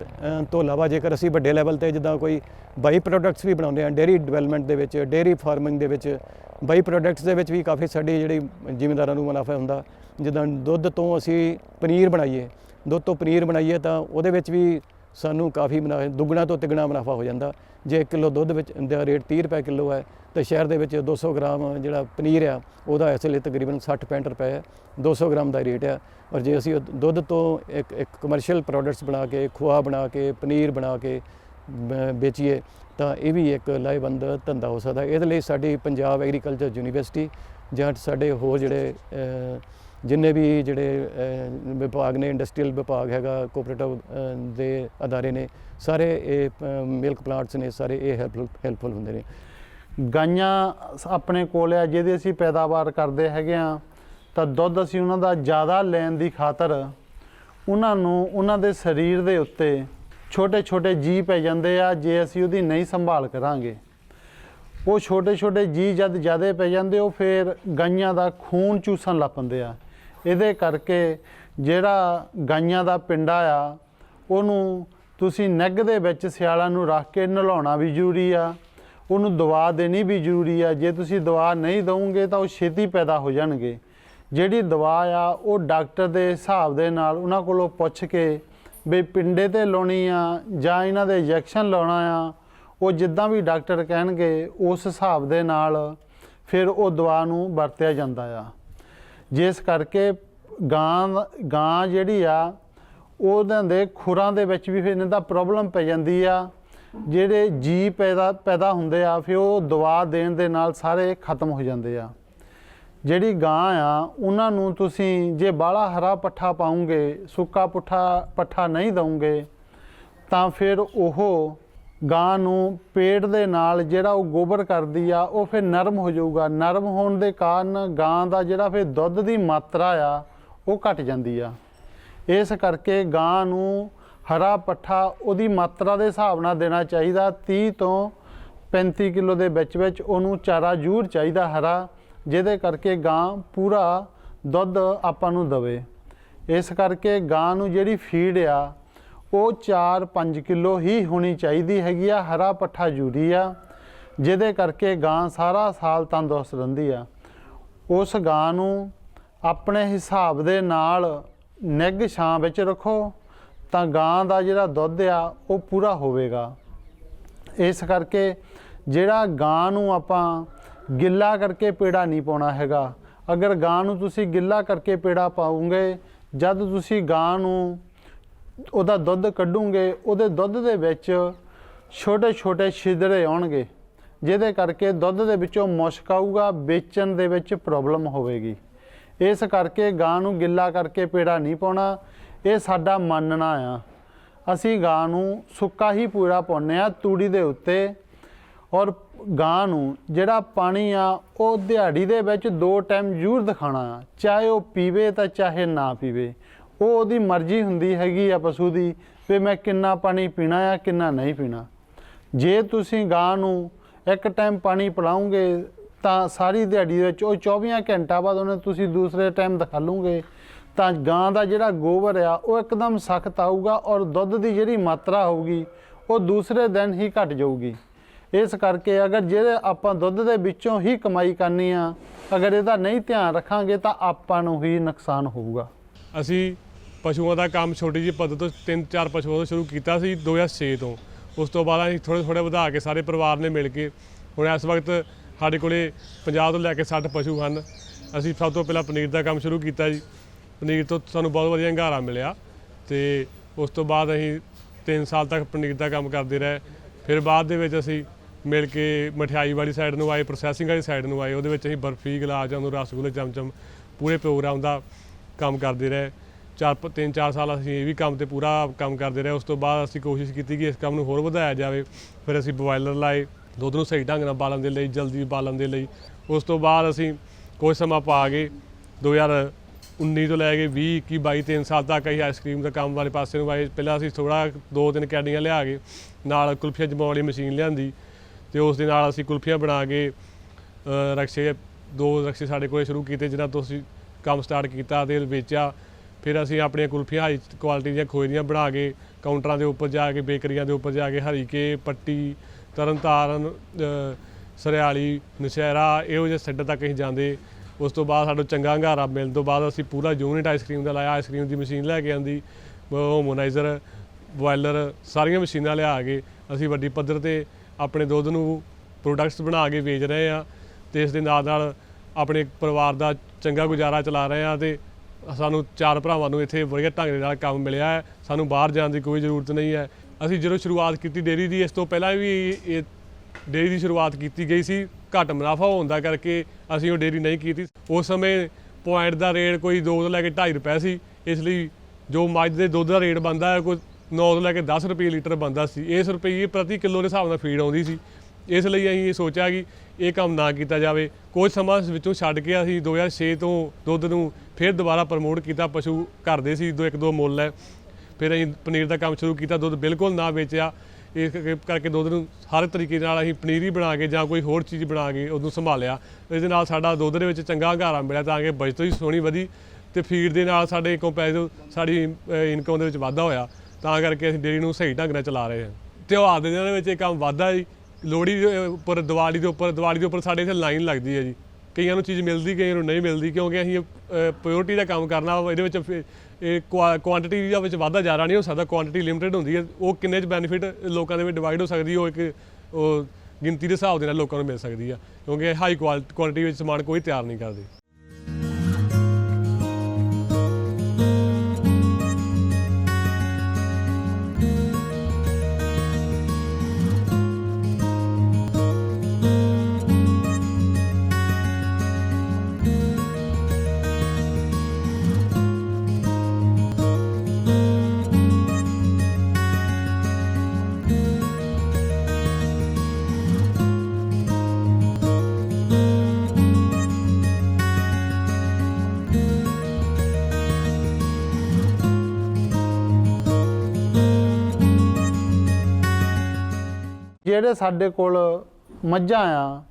B: ਤੋਂ ਇਲਾਵਾ ਜੇਕਰ ਅਸੀਂ ਵੱਡੇ ਲੈਵਲ ਤੇ ਜਿੱਦਾਂ ਕੋਈ ਬਾਈ ਪ੍ਰੋਡਕਟਸ ਵੀ ਬਣਾਉਂਦੇ ਆ ਡੇਰੀ ਡਿਵੈਲਪਮੈਂਟ ਦੇ ਵਿੱਚ ਡੇਰੀ ਫਾਰਮਿੰਗ ਦੇ ਵਿੱਚ, ਬਾਈ ਪ੍ਰੋਡਕਟਸ ਦੇ ਵਿੱਚ ਵੀ ਕਾਫੀ ਸਾਡੀ ਜਿਹੜੀ ਜ਼ਿਮੀਂਦਾਰਾਂ ਨੂੰ ਮੁਨਾਫਾ ਹੁੰਦਾ। ਜਿੱਦਾਂ ਦੁੱਧ ਤੋਂ ਅਸੀਂ ਪਨੀਰ ਬਣਾਈਏ, ਦੁੱਧ ਤੋਂ ਪਨੀਰ ਬਣਾਈਏ ਤਾਂ ਉਹਦੇ ਵਿੱਚ ਵੀ ਸਾਨੂੰ ਕਾਫੀ ਮੁਨਾਫਾ ਦੁੱਗਣਾ ਤੋਂ ਤਿੱਗਣਾ ਮੁਨਾਫਾ ਹੋ ਜਾਂਦਾ। ਜੇ 1 ਕਿਲੋ ਦੁੱਧ ਵਿੱਚ ਦਾ ਰੇਟ 30 ਰੁਪਏ ਕਿਲੋ ਹੈ, ਤੇ ਸ਼ਹਿਰ ਦੇ ਵਿੱਚ 200 ਗ੍ਰਾਮ ਜਿਹੜਾ ਪਨੀਰ ਆ, ਉਹਦਾ ਇਸ ਲਈ ਤਕਰੀਬਨ 60 65 ਰੁਪਏ ਹੈ 200 ਗ੍ਰਾਮ ਦਾ ਰੇਟ ਆ। ਔਰ ਜੇ ਅਸੀਂ ਦੁੱਧ ਤੋਂ ਇੱਕ ਇੱਕ ਕਮਰਸ਼ੀਅਲ ਪ੍ਰੋਡਕਟਸ ਬਣਾ ਕੇ, ਖੋਆ ਬਣਾ ਕੇ, ਪਨੀਰ ਬਣਾ ਕੇ ਵੇਚੀਏ, ਤਾਂ ਇਹ ਵੀ ਇੱਕ ਲਾਹੇਵੰਦ ਧੰਦਾ ਹੋ ਸਕਦਾ। ਇਹਦੇ ਲਈ ਸਾਡੀ ਪੰਜਾਬ ਐਗਰੀਕਲਚਰ ਯੂਨੀਵਰਸਿਟੀ ਜਾਂ ਸਾਡੇ ਹੋਰ ਜਿਹੜੇ ਜਿੰਨੇ ਵੀ ਜਿਹੜੇ ਵਿਭਾਗ ਨੇ ਇੰਡਸਟਰੀਅਲ ਵਿਭਾਗ ਹੈਗਾ ਕੋਆਪਰੇਟਿਵ ਦੇ ਅਦਾਰੇ ਨੇ, ਸਾਰੇ ਇਹ ਮਿਲਕ ਪਲਾਂਟਸ ਨੇ, ਸਾਰੇ ਇਹ ਹੈਲਪਫੁਲ ਹੈਲਪਫੁਲ ਹੁੰਦੇ ਨੇ।
A: ਗਾਈਆਂ ਆਪਣੇ ਕੋਲ ਆ, ਜਿਹਦੀ ਅਸੀਂ ਪੈਦਾਵਾਰ ਕਰਦੇ ਹੈਗੇ ਆ, ਤਾਂ ਦੁੱਧ ਅਸੀਂ ਉਹਨਾਂ ਦਾ ਜ਼ਿਆਦਾ ਲੈਣ ਦੀ ਖਾਤਰ ਉਹਨਾਂ ਨੂੰ, ਉਹਨਾਂ ਦੇ ਸਰੀਰ ਦੇ ਉੱਤੇ ਛੋਟੇ ਛੋਟੇ ਜੀ ਪੈ ਜਾਂਦੇ ਆ, ਜੇ ਅਸੀਂ ਉਹਦੀ ਨਹੀਂ ਸੰਭਾਲ ਕਰਾਂਗੇ। ਉਹ ਛੋਟੇ ਛੋਟੇ ਜੀ ਜਦ ਜ਼ਿਆਦਾ ਪੈ ਜਾਂਦੇ, ਉਹ ਫਿਰ ਗਾਈਆਂ ਦਾ ਖੂਨ ਚੂਸਣ ਲੱਗ ਪੈਂਦੇ ਆ। ਇਹਦੇ ਕਰਕੇ ਜਿਹੜਾ ਗਾਈਆਂ ਦਾ ਪਿੰਡਾ ਆ, ਉਹਨੂੰ ਤੁਸੀਂ ਨੈਗ ਦੇ ਵਿੱਚ ਸਿਆਲਾਂ ਨੂੰ ਰੱਖ ਕੇ ਨਲਾਉਣਾ ਵੀ ਜ਼ਰੂਰੀ ਆ, ਉਹਨੂੰ ਦਵਾ ਦੇਣੀ ਵੀ ਜ਼ਰੂਰੀ ਆ। ਜੇ ਤੁਸੀਂ ਦਵਾ ਨਹੀਂ ਦਵੋਗੇ ਤਾਂ ਉਹ ਛੇਤੀ ਪੈਦਾ ਹੋ ਜਾਣਗੇ। ਜਿਹੜੀ ਦਵਾ ਆ, ਉਹ ਡਾਕਟਰ ਦੇ ਹਿਸਾਬ ਦੇ ਨਾਲ ਉਹਨਾਂ ਕੋਲੋਂ ਪੁੱਛ ਕੇ ਵੀ ਪਿੰਡੇ ਤੇ ਲਾਉਣੀ ਆ ਜਾਂ ਇਹਨਾਂ ਦੇ ਇੰਜੈਕਸ਼ਨ ਲਾਉਣਾ ਆ, ਉਹ ਜਿੱਦਾਂ ਵੀ ਡਾਕਟਰ ਕਹਿਣਗੇ, ਉਸ ਹਿਸਾਬ ਦੇ ਨਾਲ ਫਿਰ ਉਹ ਦਵਾ ਨੂੰ ਵਰਤਿਆ ਜਾਂਦਾ ਆ। ਜਿਸ ਕਰਕੇ ਗਾਂ ਗਾਂ ਜਿਹੜੀ ਆ ਉਹਨਾਂ ਦੇ ਖੁਰਾਂ ਦੇ ਵਿੱਚ ਵੀ ਫਿਰ ਇਹਨਾਂ ਦਾ ਪ੍ਰੋਬਲਮ ਪੈ ਜਾਂਦੀ ਆ। ਜਿਹੜੇ ਜੀ ਪੈਦਾ ਪੈਦਾ ਹੁੰਦੇ ਆ, ਫਿਰ ਉਹ ਦਵਾ ਦੇਣ ਦੇ ਨਾਲ ਸਾਰੇ ਖਤਮ ਹੋ ਜਾਂਦੇ ਆ। ਜਿਹੜੀ ਗਾਂ ਆ, ਉਹਨਾਂ ਨੂੰ ਤੁਸੀਂ ਜੇ ਬਾਹਲਾ ਹਰਾ ਪੱਠਾ ਪਾਉਂਗੇ, ਸੁੱਕਾ ਪੁੱਠਾ ਪੱਠਾ ਨਹੀਂ ਦਵੋਗੇ, ਤਾਂ ਫਿਰ ਉਹ ਗਾਂ ਨੂੰ ਪੇਟ ਦੇ ਨਾਲ ਜਿਹੜਾ ਉਹ ਗੋਬਰ ਕਰਦੀ ਆ, ਉਹ ਫਿਰ ਨਰਮ ਹੋ ਜਾਊਗਾ। ਨਰਮ ਹੋਣ ਦੇ ਕਾਰਨ ਗਾਂ ਦਾ ਜਿਹੜਾ ਫਿਰ ਦੁੱਧ ਦੀ ਮਾਤਰਾ ਆ, ਉਹ ਘਟ ਜਾਂਦੀ ਆ। ਇਸ ਕਰਕੇ ਗਾਂ ਨੂੰ ਹਰਾ ਪੱਠਾ ਉਹਦੀ ਮਾਤਰਾ ਦੇ ਹਿਸਾਬ ਨਾਲ ਦੇਣਾ ਚਾਹੀਦਾ। 30 ਤੋਂ 35 ਕਿਲੋ ਦੇ ਵਿੱਚ ਵਿੱਚ ਉਹਨੂੰ ਚਾਰਾ ਜ਼ਰੂਰ ਚਾਹੀਦਾ ਹਰਾ, ਜਿਹਦੇ ਕਰਕੇ ਗਾਂ ਪੂਰਾ ਦੁੱਧ ਆਪਾਂ ਨੂੰ ਦਵੇ। ਇਸ ਕਰਕੇ ਗਾਂ ਨੂੰ ਜਿਹੜੀ ਫੀਡ ਆ ਉਹ 4-5 ਕਿਲੋ ਹੀ ਹੋਣੀ ਚਾਹੀਦੀ ਹੈਗੀ ਆ, ਹਰਾ ਪੱਠਾ ਜ਼ਰੂਰੀ ਆ, ਜਿਹਦੇ ਕਰਕੇ ਗਾਂ ਸਾਰਾ ਸਾਲ ਤੰਦਰੁਸਤ ਰਹਿੰਦੀ ਆ। ਉਸ ਗਾਂ ਨੂੰ ਆਪਣੇ ਹਿਸਾਬ ਦੇ ਨਾਲ ਨਿੱਘ ਛਾਂ ਵਿੱਚ ਰੱਖੋ, ਤਾਂ ਗਾਂ ਦਾ ਜਿਹੜਾ ਦੁੱਧ ਆ, ਉਹ ਪੂਰਾ ਹੋਵੇਗਾ। ਇਸ ਕਰਕੇ ਜਿਹੜਾ ਗਾਂ ਨੂੰ ਆਪਾਂ ਗਿੱਲਾ ਕਰਕੇ ਪੇੜਾ ਨਹੀਂ ਪਾਉਣਾ ਹੈਗਾ, ਅਗਰ ਗਾਂ ਨੂੰ ਤੁਸੀਂ ਗਿੱਲਾ ਕਰਕੇ ਪੇੜਾ ਪਾਉਂਗੇ, ਜਦ ਤੁਸੀਂ ਗਾਂ ਨੂੰ ਉਹਦਾ ਦੁੱਧ ਕੱਢੋਗੇ, ਉਹਦੇ ਦੁੱਧ ਦੇ ਵਿੱਚ ਛੋਟੇ ਛੋਟੇ ਛਿਦਰੇ ਆਉਣਗੇ, ਜਿਹਦੇ ਕਰਕੇ ਦੁੱਧ ਦੇ ਵਿੱਚੋਂ ਮੁਸ਼ਕ ਆਊਗਾ, ਵੇਚਣ ਦੇ ਵਿੱਚ ਪ੍ਰੋਬਲਮ ਹੋਵੇਗੀ। ਇਸ ਕਰਕੇ ਗਾਂ ਨੂੰ ਗਿੱਲਾ ਕਰਕੇ ਪੇੜਾ ਨਹੀਂ ਪਾਉਣਾ, ਇਹ ਸਾਡਾ ਮੰਨਣਾ ਆ। ਅਸੀਂ ਗਾਂ ਨੂੰ ਸੁੱਕਾ ਹੀ ਪੂਰਾ ਪਾਉਂਦੇ ਆ ਤੂੜੀ ਦੇ ਉੱਤੇ ਔਰ ਗਾਂ ਨੂੰ ਜਿਹੜਾ ਪਾਣੀ ਆ, ਉਹ ਦਿਹਾੜੀ ਦੇ ਵਿੱਚ ਦੋ ਟਾਈਮ ਜ਼ਰੂਰ ਦਿਖਾਣਾ ਆ, ਚਾਹੇ ਉਹ ਪੀਵੇ ਤਾਂ ਚਾਹੇ ਨਾ ਪੀਵੇ। ਉਹ ਉਹਦੀ ਮਰਜ਼ੀ ਹੁੰਦੀ ਹੈਗੀ ਆ ਪਸ਼ੂ ਦੀ ਵੀ ਮੈਂ ਕਿੰਨਾ ਪਾਣੀ ਪੀਣਾ ਆ, ਕਿੰਨਾ ਨਹੀਂ ਪੀਣਾ। ਜੇ ਤੁਸੀਂ ਗਾਂ ਨੂੰ ਇੱਕ ਟਾਈਮ ਪਾਣੀ ਪਿਲਾਉਂਗੇ, ਤਾਂ ਸਾਰੀ ਦਿਹਾੜੀ ਵਿੱਚ ਉਹ 24 ਘੰਟਾ ਬਾਅਦ ਉਹਨੇ ਤੁਸੀਂ ਦੂਸਰੇ ਟਾਈਮ ਦਿਖਾਲੂਗੇ ਤਾਂ ਗਾਂ ਦਾ ਜਿਹੜਾ ਗੋਬਰ ਆ, ਉਹ ਇੱਕਦਮ ਸਖਤ ਆਊਗਾ ਔਰ ਦੁੱਧ ਦੀ ਜਿਹੜੀ ਮਾਤਰਾ ਹੋਊਗੀ, ਉਹ ਦੂਸਰੇ ਦਿਨ ਹੀ ਘਟ ਜਾਊਗੀ। ਇਸ ਕਰਕੇ ਅਗਰ ਜਿਹੜੇ ਆਪਾਂ ਦੁੱਧ ਦੇ ਵਿੱਚੋਂ ਹੀ ਕਮਾਈ ਕਰਨੀ ਆ, ਅਗਰ ਇਹਦਾ ਨਹੀਂ ਧਿਆਨ ਰੱਖਾਂਗੇ ਤਾਂ ਆਪਾਂ ਨੂੰ ਹੀ ਨੁਕਸਾਨ ਹੋਊਗਾ।
C: ਅਸੀਂ ਪਸ਼ੂਆਂ ਦਾ ਕੰਮ ਛੋਟੀ ਜਿਹੀ ਪੱਧਰ ਤੋਂ ਤਿੰਨ ਚਾਰ ਪਸ਼ੂਆਂ ਤੋਂ ਸ਼ੁਰੂ ਕੀਤਾ ਸੀ 2006 ਤੋਂ। ਉਸ ਤੋਂ ਬਾਅਦ ਅਸੀਂ ਥੋੜੇ ਥੋੜੇ ਵਧਾ ਕੇ ਸਾਰੇ ਪਰਿਵਾਰ ਨੇ ਮਿਲ ਕੇ ਹੁਣ ਇਸ ਵਕਤ ਸਾਡੇ ਕੋਲੇ 50 ਤੋਂ ਲੈ ਕੇ 60 ਪਸ਼ੂ ਹਨ। ਅਸੀਂ ਸਭ ਤੋਂ ਪਹਿਲਾਂ ਪਨੀਰ ਦਾ ਕੰਮ ਸ਼ੁਰੂ ਕੀਤਾ ਜੀ। ਪਨੀਰ ਤੋਂ ਸਾਨੂੰ ਬਹੁਤ ਵਧੀਆ ਹੰਗਾਰਾ ਮਿਲਿਆ ਤੇ ਉਸ ਤੋਂ ਬਾਅਦ ਅਸੀਂ 3 ਸਾਲ ਤੱਕ ਪਨੀਰ ਦਾ ਕੰਮ ਕਰਦੇ ਰਹੇ। ਫਿਰ ਬਾਅਦ ਦੇ ਵਿੱਚ ਅਸੀਂ ਮਿਲ ਕੇ ਮਠਿਆਈ ਵਾਲੀ ਸਾਈਡ ਨੂੰ ਆਏ ਪ੍ਰੋਸੈਸਿੰਗ ਵਾਲੀ ਸਾਈਡ ਨੂੰ ਆਏ। ਉਹਦੇ ਵਿੱਚ ਅਸੀਂ ਬਰਫੀ ਗੁਲਾਬ ਜਾਮੁਨ ਰਸਗੁੱਲੇ, ਚਮਚਮ ਪੂਰੇ ਪ੍ਰੋਗਰਾਮ ਦਾ ਕੰਮ ਕਰਦੇ ਰਹੇ। ਚਾਰ ਪ- ਤਿੰਨ ਚਾਰ ਸਾਲ ਅਸੀਂ ਇਹ ਵੀ ਕੰਮ ਤੇ ਪੂਰਾ ਕੰਮ ਕਰਦੇ ਰਹੇ। ਉਸ ਤੋਂ ਬਾਅਦ ਅਸੀਂ ਕੋਸ਼ਿਸ਼ ਕੀਤੀ ਕਿ ਇਸ ਕੰਮ ਨੂੰ ਹੋਰ ਵਧਾਇਆ ਜਾਵੇ। ਫਿਰ ਅਸੀਂ ਬੋਇਲਰ ਲਾਏ, ਦੁੱਧ ਨੂੰ ਸਹੀ ਢੰਗ ਨਾਲ ਬਾਲਣ ਦੇ ਲਈ, ਜਲਦੀ ਬਾਲਣ ਦੇ ਲਈ। ਉਸ ਤੋਂ ਬਾਅਦ ਅਸੀਂ ਕੁਝ ਸਮਾਂ ਪਾ ਕੇ 2019 ਤੋਂ ਲੈ ਕੇ 20 21 22 ਤਿੰਨ ਸਾਲ ਤੱਕ ਅਸੀਂ ਆਈਸਕ੍ਰੀਮ ਦਾ ਕੰਮ ਵਾਲੇ ਪਾਸੇ ਨੂੰ ਆਏ। ਪਹਿਲਾਂ ਅਸੀਂ ਥੋੜਾ ਦੋ ਤਿੰਨ ਕੈਡੀਆਂ ਲਿਆ ਕੇ ਨਾਲ ਕੁਲਫੀਆਂ ਜਮਾਉਣ ਵਾਲੀ ਮਸ਼ੀਨ ਲਿਆਂਦੀ ਤੇ ਉਸ ਦੇ ਨਾਲ ਅਸੀਂ ਕੁਲਫੀਆਂ ਬਣਾ ਕੇ ਰਕਸ਼ੇ, ਦੋ ਰਕਸ਼ੇ ਸਾਡੇ ਕੋਲ ਸ਼ੁਰੂ ਕੀਤੇ, ਜਿਨ੍ਹਾਂ ਤੋਂ ਅਸੀਂ ਕੰਮ ਸਟਾਰਟ ਕੀਤਾ ਤੇ ਵੇਚਿਆ। ਫਿਰ ਅਸੀਂ ਆਪਣੀਆਂ ਕੁਲਫੀਆਂ ਹਾਈ ਕੁਆਲਿਟੀ ਦੀਆਂ ਖੋਏ ਦੀਆਂ ਬਣਾ ਕੇ ਕਾਊਂਟਰਾਂ ਦੇ ਉੱਪਰ ਜਾ ਕੇ ਬੇਕਰੀਆਂ ਦੇ ਉੱਪਰ ਜਾ ਕੇ ਹਰੀਕੇ ਪੱਟੀ ਤਰਨਤਾਰਨ ਅ, ਸਰਿਆਲੀ ਨਸ਼ਹਿਰਾ ਇਹੋ ਜਿਹੇ ਸੈੱਟ ਤੱਕ ਅਸੀਂ ਜਾਂਦੇ। ਉਸ ਤੋਂ ਬਾਅਦ ਸਾਡਾ ਚੰਗਾ ਹੰਗਾਰਾ ਮਿਲਣ ਤੋਂ ਬਾਅਦ ਅਸੀਂ ਪੂਰਾ ਯੂਨਿਟ ਆਈਸਕ੍ਰੀਮ ਦਾ ਲਾਇਆ ਆਈਸਕ੍ਰੀਮ ਦੀ ਮਸ਼ੀਨ ਲੈ ਕੇ ਆਂਦੀ ਹੋਮੋਨਾਈਜ਼ਰ ਬੋਇਲਰ ਸਾਰੀਆਂ ਮਸ਼ੀਨਾਂ ਲਿਆ ਕੇ ਅਸੀਂ ਵੱਡੀ ਪੱਧਰ ਤੇ ਆਪਣੇ ਦੁੱਧ ਨੂੰ ਪ੍ਰੋਡਕਟਸ ਬਣਾ ਕੇ ਵੇਚ ਰਹੇ ਆ ਤੇ ਇਸ ਦੇ ਨਾਲ ਨਾਲ ਆਪਣੇ ਪਰਿਵਾਰ ਦਾ ਚੰਗਾ ਗੁਜ਼ਾਰਾ ਚਲਾ ਰਹੇ ਆ ਤੇ ਸਾਨੂੰ ਚਾਰ ਭਰਾਵਾਂ ਨੂੰ ਇੱਥੇ ਵਧੀਆ ਢੰਗ ਦੇ ਨਾਲ ਕੰਮ ਮਿਲਿਆ ਹੈ। ਸਾਨੂੰ ਬਾਹਰ ਜਾਣ ਦੀ ਕੋਈ ਜ਼ਰੂਰਤ ਨਹੀਂ ਹੈ। ਅਸੀਂ ਜਦੋਂ ਸ਼ੁਰੂਆਤ ਕੀਤੀ ਡੇਅਰੀ ਦੀ, ਇਸ ਤੋਂ ਪਹਿਲਾਂ ਵੀ ਇਹ ਡੇਅਰੀ ਦੀ ਸ਼ੁਰੂਆਤ ਕੀਤੀ ਗਈ ਸੀ। ਘੱਟ ਮੁਨਾਫਾ ਹੋਣ ਦਾ ਕਰਕੇ ਅਸੀਂ ਉਹ ਡੇਅਰੀ ਨਹੀਂ ਕੀਤੀ। ਉਸ ਸਮੇਂ ਪੁਆਇੰਟ ਦਾ ਰੇਟ ਕੋਈ 2 ਤੋਂ ਲੈ ਕੇ 2.5 ਰੁਪਏ ਸੀ। ਇਸ ਲਈ ਜੋ ਮੱਝ ਦੇ ਦੁੱਧ ਦਾ ਰੇਟ ਬੰਦਾ ਹੈ, ਕੋਈ 9 ਤੋਂ ਲੈ ਕੇ 10 ਰੁਪਏ ਲੀਟਰ ਬੰਦਾ ਸੀ। ਇਸ ਰੁਪਏ ਪ੍ਰਤੀ ਕਿਲੋ ਦੇ ਹਿਸਾਬ ਨਾਲ ਫੀਡ ਆਉਂਦੀ ਸੀ। ਇਸ ਲਈ ਅਸੀਂ ਇਹ ਸੋਚਿਆ ਕਿ ਇਹ ਕੰਮ ਨਾ ਕੀਤਾ ਜਾਵੇ। ਕੁਝ ਸਮਾਂ ਵਿੱਚੋਂ ਛੱਡ ਕੇ ਅਸੀਂ 2006 ਤੋਂ ਦੁੱਧ ਨੂੰ ਫਿਰ ਦੁਬਾਰਾ ਪ੍ਰਮੋਟ ਕੀਤਾ। ਪਸ਼ੂ ਘਰ ਦੇ ਸੀ ਦੋ ਇੱਕ ਦੋ ਮੁੱਲ ਹੈ। ਫਿਰ ਅਸੀਂ ਪਨੀਰ ਦਾ ਕੰਮ ਸ਼ੁਰੂ ਕੀਤਾ। ਦੁੱਧ ਬਿਲਕੁਲ ਨਾ ਵੇਚਿਆ। ਇਸ ਕਰਕੇ- ਦੁੱਧ ਨੂੰ ਹਰ ਤਰੀਕੇ ਨਾਲ ਅਸੀਂ ਪਨੀਰੀ ਬਣਾ ਕੇ ਜਾਂ ਕੋਈ ਹੋਰ ਚੀਜ਼ ਬਣਾ ਕੇ ਉਹਨੂੰ ਸੰਭਾਲਿਆ। ਇਸ ਦੇ ਨਾਲ ਸਾਡਾ ਦੁੱਧ ਦੇ ਵਿੱਚ ਚੰਗਾ ਹੰਗਾਰਾ ਮਿਲਿਆ ਤਾਂ ਕਿ ਬਚਤ ਵੀ ਸੋਹਣੀ ਵਧੀ ਤੇ ਫੀਡ ਦੇ ਨਾਲ ਸਾਡੇ ਕੰਪੈਰੀਜ਼ਨ ਸਾਡੀ ਇਨਕਮ ਦੇ ਵਿੱਚ ਵਾਧਾ ਹੋਇਆ। ਤਾਂ ਕਰਕੇ ਅਸੀਂ ਡੇਅਰੀ ਨੂੰ ਸਹੀ ਢੰਗ ਨਾਲ ਚਲਾ ਰਹੇ ਹਾਂ। ਤਿਉਹਾਰ ਦੇ ਦਿਨਾਂ ਵਿੱਚ ਇਹ ਕੰਮ ਵਾਧਾ ਜੀ। ਲੋਹੜੀ ਦੇ ਉੱਪਰ, ਦੀਵਾਲੀ ਦੇ ਉੱਪਰ, ਦੀਵਾਲੀ ਦੇ ਉੱਪਰ ਸਾਡੇ ਇੱਥੇ ਲਾਈਨ ਲੱਗਦੀ ਹੈ ਜੀ। ਕਈਆਂ ਨੂੰ ਚੀਜ਼ ਮਿਲਦੀ, ਕਈਆਂ ਨੂੰ ਨਹੀਂ ਮਿਲਦੀ, ਕਿਉਂਕਿ ਅਸੀਂ ਪਿਓਰਿਟੀ ਦਾ ਕੰਮ ਕਰਨਾ ਇਹਦੇ ਵਿੱਚ ਫਿਰ ਇਹ ਕੁਆਂਟੀਟੀ ਦਾ ਵਿੱਚ ਵਾਧਾ ਜ਼ਿਆਦਾ ਨਹੀਂ ਹੋ ਸਕਦਾ ਕੁਆਂਟੀਟੀ ਲਿਮਿਟਡ ਹੁੰਦੀ ਹੈ। ਉਹ ਕਿੰਨੇ ਚ ਬੈਨੀਫਿਟ ਲੋਕਾਂ ਦੇ ਵਿੱਚ ਡਿਵਾਈਡ ਹੋ ਸਕਦੀ, ਉਹ ਇੱਕ, ਉਹ ਗਿਣਤੀ ਦੇ ਹਿਸਾਬ ਦੇ ਨਾਲ ਲੋਕਾਂ ਨੂੰ ਮਿਲ ਸਕਦੀ ਆ, ਕਿਉਂਕਿ ਹਾਈ ਕੁਆਲਿਟੀ ਵਿੱਚ ਸਮਾਨ ਕੋਈ ਤਿਆਰ ਨਹੀਂ ਕਰਦੇ।
A: ਜਿਹੜੇ ਸਾਡੇ ਕੋਲ ਮੱਝਾਂ ਆ